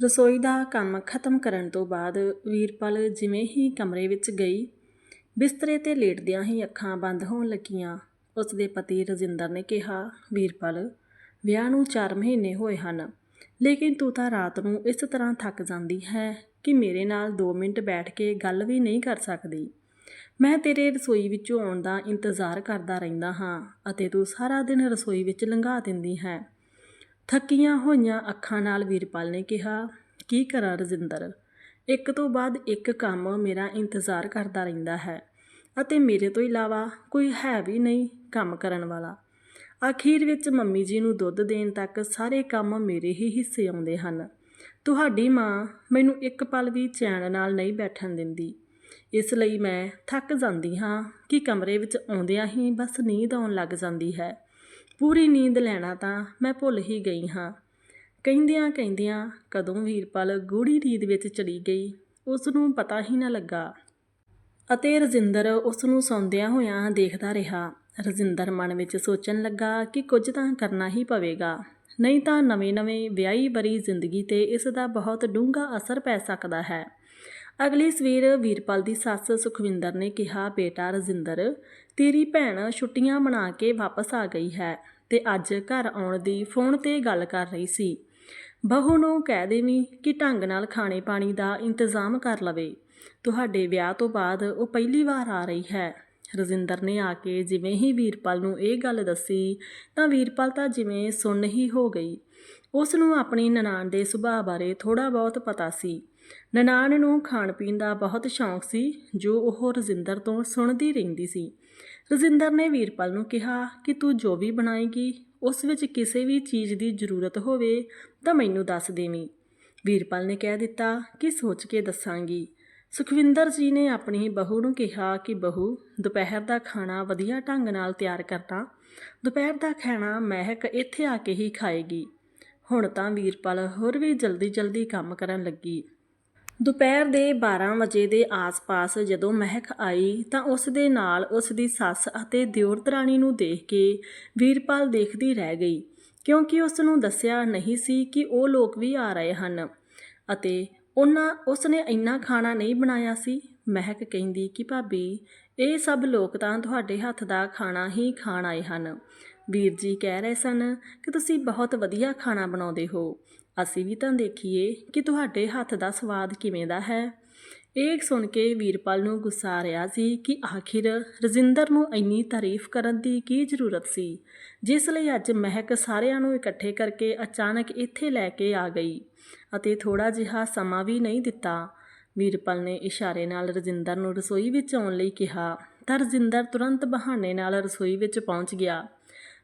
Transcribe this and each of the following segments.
ਰਸੋਈ ਦਾ ਕੰਮ ਖਤਮ ਕਰਨ ਤੋਂ ਬਾਅਦ ਵੀਰਪਾਲ ਜਿਵੇਂ ਹੀ ਕਮਰੇ ਵਿੱਚ ਗਈ, ਬਿਸਤਰੇ ਤੇ ਲੇਟਦਿਆਂ ਹੀ ਅੱਖਾਂ ਬੰਦ ਹੋਣ ਲੱਗੀਆਂ। ਉਸ ਦੇ ਪਤੀ ਰਜਿੰਦਰ ਨੇ ਕਿਹਾ, ਵੀਰਪਾਲ, ਵਿਆਹ ਨੂੰ 4 ਮਹੀਨੇ ਹੋਏ ਹਨ, ਲੇਕਿਨ ਤੂੰ ਤਾਂ ਰਾਤ ਨੂੰ ਇਸ ਤਰ੍ਹਾਂ ਥੱਕ ਜਾਂਦੀ ਹੈ ਕਿ ਮੇਰੇ ਨਾਲ 2 ਮਿੰਟ ਬੈਠ ਕੇ ਗੱਲ ਵੀ ਨਹੀਂ ਕਰ ਸਕਦੀ। ਮੈਂ ਤੇਰੇ ਰਸੋਈ ਵਿੱਚੋਂ ਆਉਣ ਦਾ ਇੰਤਜ਼ਾਰ ਕਰਦਾ ਰਹਿੰਦਾ ਹਾਂ ਅਤੇ ਤੂੰ ਸਾਰਾ ਦਿਨ ਰਸੋਈ ਵਿੱਚ ਲੰਘਾ ਦਿੰਦੀ ਹੈ। ਥੱਕੀਆਂ ਹੋਈਆਂ ਅੱਖਾਂ ਨਾਲ ਵੀਰਪਾਲ ਨੇ ਕਿਹਾ, ਕੀ ਕਰਾਂ ਰਜਿੰਦਰ? ਇੱਕ ਤੋਂ ਬਾਅਦ ਇੱਕ ਕੰਮ ਮੇਰਾ ਇੰਤਜ਼ਾਰ ਕਰਦਾ ਰਹਿੰਦਾ ਹੈ ਅਤੇ ਮੇਰੇ ਤੋਂ ਇਲਾਵਾ ਕੋਈ ਹੈ ਵੀ ਨਹੀਂ ਕੰਮ ਕਰਨ ਵਾਲਾ। ਅਖੀਰ ਵਿੱਚ ਮੰਮੀ ਜੀ ਨੂੰ ਦੁੱਧ ਦੇਣ ਤੱਕ ਸਾਰੇ ਕੰਮ ਮੇਰੇ ਹੀ ਹਿੱਸੇ ਆਉਂਦੇ ਹਨ। ਤੁਹਾਡੀ ਮਾਂ ਮੈਨੂੰ ਇੱਕ ਪਲ ਵੀ ਚੈਨ ਨਾਲ ਨਹੀਂ ਬੈਠਣ ਦਿੰਦੀ। ਇਸ ਲਈ ਮੈਂ ਥੱਕ ਜਾਂਦੀ ਹਾਂ ਕਿ ਕਮਰੇ ਵਿੱਚ ਆਉਂਦਿਆਂ ਹੀ ਬਸ ਨੀਂਦ ਆਉਣ ਲੱਗ ਜਾਂਦੀ ਹੈ। ਪੂਰੀ ਨੀਂਦ ਲੈਣਾ ਤਾਂ ਮੈਂ ਭੁੱਲ ਹੀ ਗਈ ਹਾਂ। ਕਹਿੰਦਿਆਂ ਕਹਿੰਦਿਆਂ ਕਦੋਂ ਵੀਰਪਾਲ ਗੂੜੀ ਨੀਂਦ ਵਿੱਚ ਚਲੀ ਗਈ ਉਸ ਨੂੰ ਪਤਾ ਹੀ ਨਾ ਲੱਗਾ। ਅਤੇ ਰਜਿੰਦਰ ਉਸ ਨੂੰ ਸੌਂਦਿਆਂ ਹੋਇਆਂ ਦੇਖਦਾ ਰਿਹਾ। ਰਜਿੰਦਰ ਮਨ ਵਿੱਚ ਸੋਚਣ ਲੱਗਾ ਕਿ ਕੁਝ ਤਾਂ ਕਰਨਾ ਹੀ ਪਵੇਗਾ। ਨਹੀਂ ਤਾਂ ਨਵੇਂ-ਨਵੇਂ ਵਿਆਹੀ ਬਰੀ ਜ਼ਿੰਦਗੀ ਤੇ ਇਸ ਦਾ ਬਹੁਤ ਡੂੰਘਾ ਅਸਰ ਪੈ ਸਕਦਾ ਹੈ। ਅਗਲੀ ਸਵੇਰ ਵੀਰਪਾਲ ਦੀ ਸੱਸ ਸੁਖਵਿੰਦਰ ਨੇ ਕਿਹਾ, ਬੇਟਾ ਰਜਿੰਦਰ ਤੇਰੀ ਭੈਣ ਛੁੱਟੀਆਂ ਮਨਾ ਕੇ ਵਾਪਸ ਆ ਗਈ ਹੈ ਤੇ ਅੱਜ ਘਰ ਆਉਣ ਦੀ ਫੋਨ ਤੇ ਗੱਲ ਕਰ ਰਹੀ ਸੀ। ਬਹੂ ਨੂੰ ਕਹਿ ਦੇਵੀਂ ਕਿ ਢੰਗ ਨਾਲ ਖਾਣੇ ਪਾਣੀ ਦਾ ਇੰਤਜ਼ਾਮ ਕਰ ਲਵੇ। ਤੁਹਾਡੇ ਵਿਆਹ ਤੋਂ ਬਾਅਦ ਉਹ ਪਹਿਲੀ ਵਾਰ ਆ ਰਹੀ ਹੈ। ਰਜਿੰਦਰ ਨੇ ਆ ਕੇ ਜਿਵੇਂ ਹੀ ਵੀਰਪਾਲ ਨੂੰ ਇਹ ਗੱਲ ਦੱਸੀ, ਤਾਂ ਵੀਰਪਾਲ ਤਾਂ ਜਿਵੇਂ ਸੁੰਨ ਹੀ ਹੋ ਗਈ। ਉਸ ਨੂੰ ਆਪਣੀ ਨਨਾਣ ਦੇ ਸੁਭਾਅ ਬਾਰੇ ਥੋੜਾ ਬਹੁਤ ਪਤਾ ਸੀ। ਨਨਾਣ ਨੂੰ ਖਾਣ ਪੀਣ ਦਾ ਬਹੁਤ ਸ਼ੌਂਕ ਸੀ, ਜੋ ਉਹ ਰਜਿੰਦਰ ਤੋਂ ਸੁਣਦੀ ਰਹਿੰਦੀ ਸੀ। ਰਜਿੰਦਰ ਨੇ ਵੀਰਪਾਲ ਨੂੰ ਕਿਹਾ ਕਿ ਤੂੰ ਜੋ ਵੀ ਬਣਾਏਗੀ, ਉਸ ਵਿੱਚ ਕਿਸੇ ਵੀ ਚੀਜ਼ ਦੀ ਜ਼ਰੂਰਤ ਹੋਵੇ ਤਾਂ ਮੈਨੂੰ ਦੱਸ ਦੇਵੀਂ। ਵੀਰਪਾਲ ਨੇ ਕਹਿ ਦਿੱਤਾ ਕਿ ਸੋਚ ਕੇ ਦੱਸਾਂਗੀ। ਸੁਖਵਿੰਦਰ ਜੀ ਨੇ ਆਪਣੀ ਬਹੂ ਨੂੰ ਕਿਹਾ ਕਿ ਬਹੂ, ਦੁਪਹਿਰ ਦਾ ਖਾਣਾ ਵਧੀਆ ਢੰਗ ਨਾਲ ਤਿਆਰ ਕਰਨਾ ਦੁਪਹਿਰ ਦਾ ਖਾਣਾ ਮਹਿਕ ਇੱਥੇ ਆ ਕੇ ਹੀ ਖਾਏਗੀ। ਹੁਣ ਤਾਂ ਵੀਰਪਾਲ ਹੋਰ ਵੀ ਜਲਦੀ-ਜਲਦੀ ਕੰਮ ਕਰਨ ਲੱਗੀ। ਦੁਪਹਿਰ ਦੇ 12 ਵਜੇ ਦੇ ਆਸ-ਪਾਸ ਜਦੋਂ ਮਹਿਕ ਆਈ ਤਾਂ ਉਸ ਦੇ ਨਾਲ ਉਸ ਦੀ ਸੱਸ ਅਤੇ ਦਿਓਰ ਦਰਾਣੀ ਨੂੰ ਦੇਖ ਕੇ ਵੀਰਪਾਲ ਦੇਖਦੀ ਰਹਿ ਗਈ, ਕਿਉਂਕਿ ਉਸ ਨੂੰ ਦੱਸਿਆ ਨਹੀਂ ਸੀ ਕਿ ਉਹ ਲੋਕ ਵੀ ਆ ਰਹੇ ਹਨ ਅਤੇ ਉਹਨਾਂ ਉਸ ਨੇ ਇੰਨਾ ਖਾਣਾ ਨਹੀਂ ਬਣਾਇਆ ਸੀ। ਮਹਿਕ ਕਹਿੰਦੀ ਕਿ ਭਾਬੀ, ਇਹ ਸਭ ਲੋਕ ਤਾਂ ਤੁਹਾਡੇ ਹੱਥ ਦਾ ਖਾਣਾ ਹੀ ਖਾਣ ਆਏ ਹਨ। ਵੀਰ ਜੀ ਕਹਿ ਰਹੇ ਸਨ ਕਿ ਤੁਸੀਂ ਬਹੁਤ ਵਧੀਆ ਖਾਣਾ ਬਣਾਉਂਦੇ ਹੋ। ਅਸੀਂ ਵੀ ਤਾਂ ਦੇਖੀਏ ਕਿ ਤੁਹਾਡੇ ਹੱਥ ਦਾ ਸਵਾਦ ਕਿਵੇਂ ਦਾ ਹੈ। ਇਹ ਸੁਣ ਕੇ ਵੀਰਪਾਲ ਨੂੰ ਗੁੱਸਾ ਆ ਰਿਹਾ ਸੀ ਕਿ ਆਖਿਰ ਰਜਿੰਦਰ ਨੂੰ ਇੰਨੀ ਤਾਰੀਫ ਕਰਨ ਦੀ ਕੀ ਜ਼ਰੂਰਤ ਸੀ, ਜਿਸ ਲਈ ਅੱਜ ਮਹਿਕ ਸਾਰਿਆਂ ਨੂੰ ਇਕੱਠੇ ਕਰਕੇ ਅਚਾਨਕ ਇੱਥੇ ਲੈ ਕੇ ਆ ਗਈ ਅਤੇ ਥੋੜਾ ਜਿਹਾ ਸਮਾਂ ਵੀ ਨਹੀਂ ਦਿੱਤਾ। ਵੀਰਪਾਲ ਨੇ ਇਸ਼ਾਰੇ ਨਾਲ ਰਜਿੰਦਰ ਨੂੰ ਰਸੋਈ ਵਿੱਚ ਆਉਣ ਲਈ ਕਿਹਾ, ਤਾਂ ਰਜਿੰਦਰ ਤੁਰੰਤ ਬਹਾਨੇ ਨਾਲ ਰਸੋਈ ਵਿੱਚ ਪਹੁੰਚ ਗਿਆ।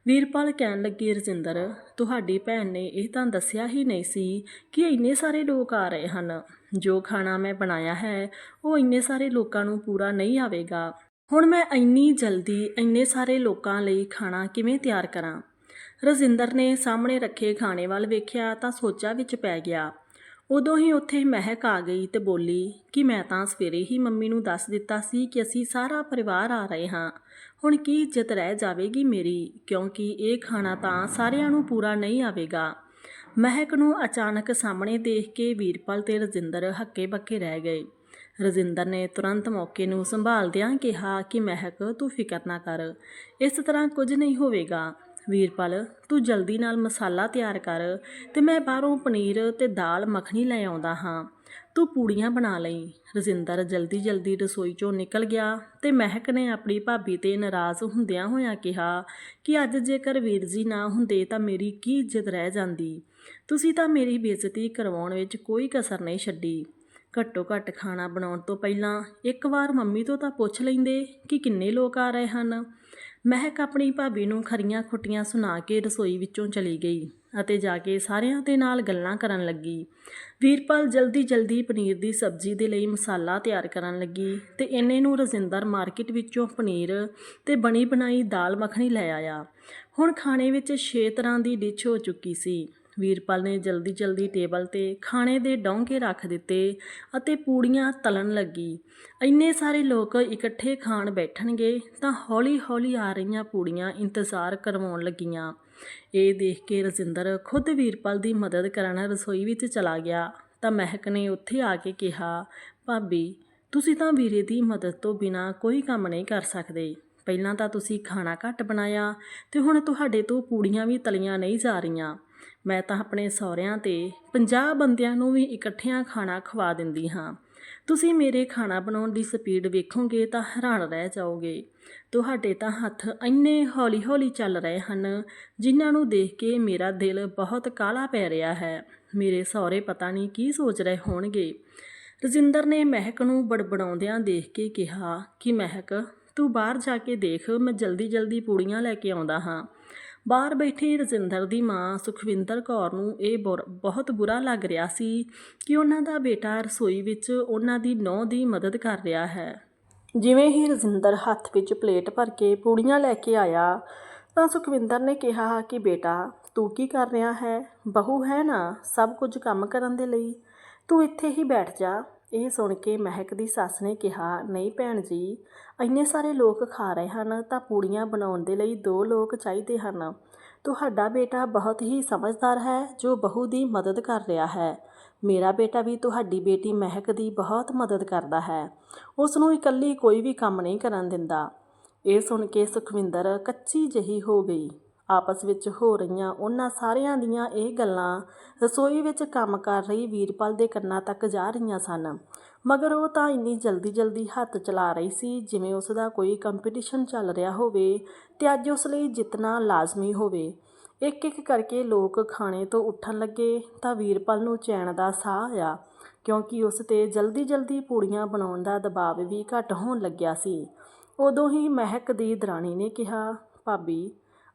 ਵੀਰਪਾਲ ਕਹਿਣ ਲੱਗੇ, ਰਜਿੰਦਰ, ਤੁਹਾਡੀ ਭੈਣ ਨੇ ਇਹ ਤਾਂ ਦੱਸਿਆ ਹੀ ਨਹੀਂ ਸੀ ਕਿ ਇੰਨੇ ਸਾਰੇ ਲੋਕ ਆ ਰਹੇ ਹਨ। ਜੋ ਖਾਣਾ ਮੈਂ ਬਣਾਇਆ ਹੈ, ਉਹ ਇੰਨੇ ਸਾਰੇ ਲੋਕਾਂ ਨੂੰ ਪੂਰਾ ਨਹੀਂ ਆਵੇਗਾ। ਹੁਣ ਮੈਂ ਇੰਨੀ ਜਲਦੀ ਇੰਨੇ ਸਾਰੇ ਲੋਕਾਂ ਲਈ ਖਾਣਾ ਕਿਵੇਂ ਤਿਆਰ ਕਰਾਂ? ਰਜਿੰਦਰ ਨੇ ਸਾਹਮਣੇ ਰੱਖੇ ਖਾਣੇ ਵੱਲ ਵੇਖਿਆ ਤਾਂ ਸੋਚਾਂ ਵਿੱਚ ਪੈ ਗਿਆ। ਉਦੋਂ ਹੀ ਉੱਥੇ ਮਹਿਕ ਆ ਗਈ ਤੇ ਬੋਲੀ ਕਿ ਮੈਂ ਤਾਂ ਸਵੇਰੇ ਹੀ ਮੰਮੀ ਨੂੰ ਦੱਸ ਦਿੱਤਾ ਸੀ ਕਿ ਅਸੀਂ ਸਾਰਾ ਪਰਿਵਾਰ ਆ ਰਹੇ ਹਾਂ। ਹੁਣ ਕੀ ਇੱਜ਼ਤ ਰਹਿ ਜਾਵੇਗੀ ਮੇਰੀ? ਕਿਉਂਕਿ ਇਹ ਖਾਣਾ ਤਾਂ ਸਾਰਿਆਂ ਨੂੰ ਪੂਰਾ ਨਹੀਂ ਆਵੇਗਾ। ਮਹਿਕ ਨੂੰ ਅਚਾਨਕ ਸਾਹਮਣੇ ਦੇਖ ਕੇ ਵੀਰਪਾਲ ਤੇ ਰਜਿੰਦਰ ਹੱਕੇ ਬੱਕੇ ਰਹਿ ਗਏ। ਰਜਿੰਦਰ ਨੇ ਤੁਰੰਤ ਮੌਕੇ ਨੂੰ ਸੰਭਾਲਦਿਆਂ ਕਿਹਾ ਕਿ ਮਹਿਕ, ਤੂੰ ਫਿਕਰ ਨਾ ਕਰ। ਇਸ ਤਰ੍ਹਾਂ ਕੁਝ ਨਹੀਂ ਹੋਵੇਗਾ। ਵੀਰਪਾਲ, ਤੂੰ ਜਲਦੀ ਨਾਲ ਮਸਾਲਾ ਤਿਆਰ ਕਰ ਤੇ ਮੈਂ ਬਾਹਰੋਂ ਪਨੀਰ ਤੇ ਦਾਲ ਮੱਖਣੀ ਲੈ ਆਉਂਦਾ ਹਾਂ। ਤੂੰ ਪੂੜੀਆਂ ਬਣਾ ਲਈ। ਰਜਿੰਦਰ ਜਲਦੀ ਜਲਦੀ ਰਸੋਈ ਚੋਂ ਨਿਕਲ ਗਿਆ ਤੇ ਮਹਿਕ ਨੇ ਆਪਣੀ ਭਾਬੀ ਤੇ ਨਾਰਾਜ਼ ਹੁੰਦਿਆਂ ਹੋਇਆਂ ਕਿਹਾ ਕਿ ਅੱਜ ਜੇਕਰ ਵੀਰ ਜੀ ਨਾ ਹੁੰਦੇ ਤਾਂ ਮੇਰੀ ਕੀ ਇੱਜ਼ਤ ਰਹਿ ਜਾਂਦੀ। ਤੁਸੀਂ ਤਾਂ ਮੇਰੀ ਬੇਇੱਜ਼ਤੀ ਕਰਵਾਉਣ ਵਿੱਚ ਕੋਈ ਕਸਰ ਨਹੀਂ ਛੱਡੀ। ਘੱਟੋ ਘੱਟ ਖਾਣਾ ਬਣਾਉਣ ਤੋਂ ਪਹਿਲਾਂ ਇੱਕ ਵਾਰ ਮੰਮੀ ਤੋਂ ਤਾਂ ਪੁੱਛ ਲੈਂਦੇ ਕਿ ਕਿੰਨੇ ਲੋਕ ਆ ਰਹੇ ਹਨ। ਮਹਿਕ ਆਪਣੀ ਭਾਬੀ ਨੂੰ ਖਰੀਆਂ ਖੁੱਟੀਆਂ ਸੁਣਾ ਕੇ ਰਸੋਈ ਵਿੱਚੋਂ ਚਲੀ ਗਈ। ਅਤੇ ਜਾ ਕੇ ਸਾਰਿਆਂ ਦੇ ਨਾਲ ਗੱਲਾਂ ਕਰਨ ਲੱਗੀ। ਵੀਰਪਾਲ ਜਲਦੀ ਜਲਦੀ ਪਨੀਰ ਦੀ ਸਬਜ਼ੀ ਦੇ ਲਈ ਮਸਾਲਾ ਤਿਆਰ ਕਰਨ ਲੱਗੀ ਤੇ ਇੰਨੇ ਨੂੰ ਰਜਿੰਦਰ ਮਾਰਕੀਟ ਵਿੱਚੋਂ ਪਨੀਰ ਤੇ ਬਣੀ ਬਣਾਈ ਦਾਲ ਮੱਖਣੀ ਲੈ ਆਇਆ। ਹੁਣ ਖਾਣੇ ਵਿੱਚ 6 ਤਰ੍ਹਾਂ ਦੀ ਡਿਸ਼ ਹੋ ਚੁੱਕੀ ਸੀ। ਵੀਰਪਾਲ ਨੇ ਜਲਦੀ ਜਲਦੀ ਟੇਬਲ ਤੇ ਖਾਣੇ ਦੇ ਡੌਂਕੇ ਰੱਖ ਦਿੱਤੇ ਅਤੇ ਪੂੜੀਆਂ ਤਲਣ ਲੱਗੀ। ਇੰਨੇ ਸਾਰੇ ਲੋਕ ਇਕੱਠੇ ਖਾਣ ਬੈਠਣਗੇ ਤਾਂ ਹੌਲੀ-ਹੌਲੀ ਆ ਰਹੀਆਂ ਪੂੜੀਆਂ ਇੰਤਜ਼ਾਰ ਕਰਵਾਉਣ ਲੱਗੀਆਂ। ਇਹ ਦੇਖ ਕੇ ਰਜਿੰਦਰ ਖੁਦ ਵੀਰਪਾਲ ਦੀ ਮਦਦ ਕਰਨ ਰਸੋਈ ਵਿੱਚ ਚਲਾ ਗਿਆ ਤਾਂ ਮਹਿਕ ਨੇ ਉੱਥੇ ਆ ਕੇ ਕਿਹਾ, ਭਾਬੀ, ਤੁਸੀਂ ਤਾਂ ਵੀਰੇ ਦੀ ਮਦਦ ਤੋਂ ਬਿਨਾ ਕੋਈ ਕੰਮ ਨਹੀਂ ਕਰ ਸਕਦੇ। ਪਹਿਲਾਂ ਤਾਂ ਤੁਸੀਂ ਖਾਣਾ ਘੱਟ ਬਣਾਇਆ ਤੇ ਹੁਣ ਤੁਹਾਡੇ ਤੋਂ ਪੂੜੀਆਂ ਵੀ ਤਲੀਆਂ ਨਹੀਂ ਜਾ ਰਹੀਆਂ। ਮੈਂ ਤਾਂ ਆਪਣੇ ਸਹੁਰਿਆਂ ਤੇ 50 ਬੰਦਿਆਂ ਨੂੰ ਵੀ ਇਕੱਠਿਆਂ ਖਾਣਾ ਖਵਾ ਦਿੰਦੀ ਹਾਂ। ਤੁਸੀਂ ਮੇਰੇ ਖਾਣਾ ਬਣਾਉਣ ਦੀ ਸਪੀਡ ਵੇਖੋਗੇ ਤਾਂ ਹੈਰਾਨ ਰਹਿ ਜਾਓਗੇ। ਤੁਹਾਡੇ ਤਾਂ ਹੱਥ ਇੰਨੇ ਹੌਲੀ-ਹੌਲੀ ਚੱਲ ਰਹੇ ਹਨ, ਜਿਨ੍ਹਾਂ ਨੂੰ ਦੇਖ ਕੇ ਮੇਰਾ ਦਿਲ ਬਹੁਤ ਕਾਲਾ ਪੈ ਰਿਹਾ ਹੈ। ਮੇਰੇ ਸਹੁਰੇ ਪਤਾ ਨਹੀਂ ਕੀ ਸੋਚ ਰਹੇ ਹੋਣਗੇ। ਰਜਿੰਦਰ ਨੇ ਮਹਿਕ ਨੂੰ ਬੜਬੜਾਉਂਦਿਆਂ ਦੇਖ ਕੇ ਕਿਹਾ ਕਿ, ਮਹਿਕ, ਤੂੰ ਬਾਹਰ ਜਾ ਕੇ ਦੇਖ, ਮੈਂ ਜਲਦੀ-ਜਲਦੀ ਪੂੜੀਆਂ ਲੈ ਕੇ ਆਉਂਦਾ ਹਾਂ। ਬਾਹਰ ਬੈਠੀ ਰਜਿੰਦਰ ਦੀ ਮਾਂ ਸੁਖਵਿੰਦਰ ਕੌਰ ਨੂੰ ਇਹ ਬਹੁਤ ਬੁਰਾ ਲੱਗ ਰਿਹਾ ਸੀ ਕਿ ਉਹਨਾਂ ਦਾ ਬੇਟਾ ਰਸੋਈ ਵਿੱਚ ਉਹਨਾਂ ਦੀ ਨੌਂ ਦੀ ਮਦਦ ਕਰ ਰਿਹਾ ਹੈ। ਜਿਵੇਂ ਹੀ ਰਜਿੰਦਰ ਹੱਥ ਵਿੱਚ ਪਲੇਟ ਭਰ ਕੇ ਪੂੜੀਆਂ ਲੈ ਕੇ ਆਇਆ, ਤਾਂ ਸੁਖਵਿੰਦਰ ਨੇ ਕਿਹਾ ਕਿ ਬੇਟਾ, ਤੂੰ ਕੀ ਕਰ ਰਿਹਾ ਹੈ? ਬਹੂ ਹੈ ਨਾ, ਸਭ ਕੁਝ ਕੰਮ ਕਰਨ ਦੇ ਲਈ। ਤੂੰ ਇੱਥੇ ਹੀ ਬੈਠ ਜਾ। ਇਹ ਸੁਣ ਕੇ ਮਹਿਕ ਦੀ ਸੱਸ ਨੇ ਕਿਹਾ, ਨਹੀਂ ਭੈਣ ਜੀ, ਇੰਨੇ ਸਾਰੇ ਲੋਕ ਖਾ ਰਹੇ ਹਨ ਤਾਂ ਪੂੜੀਆਂ ਬਣਾਉਣ ਦੇ ਲਈ ਦੋ ਲੋਕ ਚਾਹੀਦੇ ਹਨ। ਤੁਹਾਡਾ ਬੇਟਾ ਬਹੁਤ ਹੀ ਸਮਝਦਾਰ ਹੈ, ਜੋ ਬਹੂ ਦੀ ਮਦਦ ਕਰ ਰਿਹਾ ਹੈ। ਮੇਰਾ ਬੇਟਾ ਵੀ ਤੁਹਾਡੀ ਬੇਟੀ ਮਹਿਕ ਦੀ ਬਹੁਤ ਮਦਦ ਕਰਦਾ ਹੈ। ਉਸ ਨੂੰ ਇਕੱਲੀ ਕੋਈ ਵੀ ਕੰਮ ਨਹੀਂ ਕਰਨ ਦਿੰਦਾ ਇਹ ਸੁਣ ਕੇ ਸੁਖਵਿੰਦਰ ਕੱਚੀ ਜਹੀ ਹੋ ਗਈ। ਆਪਸ ਵਿੱਚ ਹੋ ਰਹੀਆਂ। ਉਹਨਾਂ ਸਾਰਿਆਂ ਦੀਆਂ ਇਹ ਗੱਲਾਂ ਰਸੋਈ ਵਿੱਚ ਕੰਮ ਕਰ ਰਹੀ ਵੀਰਪਾਲ ਦੇ ਕੰਨਾਂ ਤੱਕ ਜਾ ਰਹੀਆਂ ਸਨ। ਮਗਰ ਉਹ ਤਾਂ ਇੰਨੀ ਜਲਦੀ-ਜਲਦੀ ਹੱਥ ਚਲਾ ਰਹੀ ਸੀ, ਜਿਵੇਂ ਉਸ ਦਾ ਕੋਈ ਕੰਪੀਟੀਸ਼ਨ ਚੱਲ ਰਿਹਾ ਹੋਵੇ ਤੇ ਅੱਜ ਉਸ ਲਈ ਜਿੱਤਣਾ ਲਾਜ਼ਮੀ ਹੋਵੇ। ਇੱਕ-ਇੱਕ ਕਰਕੇ ਲੋਕ ਖਾਣੇ ਤੋਂ ਉੱਠਣ ਲੱਗੇ ਤਾਂ ਵੀਰਪਾਲ ਨੂੰ ਚੈਨ ਦਾ ਸਾਹ ਆਇਆ, ਕਿਉਂਕਿ ਉਸ ਤੇ ਜਲਦੀ-ਜਲਦੀ ਪੂੜੀਆਂ ਬਣਾਉਣ ਦਾ ਦਬਾਅ ਵੀ ਘੱਟ ਹੋਣ ਲੱਗਿਆ ਸੀ। ਉਦੋਂ ਹੀ ਮਹਿਕ ਦੀ ਦਰਾਣੀ ਨੇ ਕਿਹਾ, ਭਾਬੀ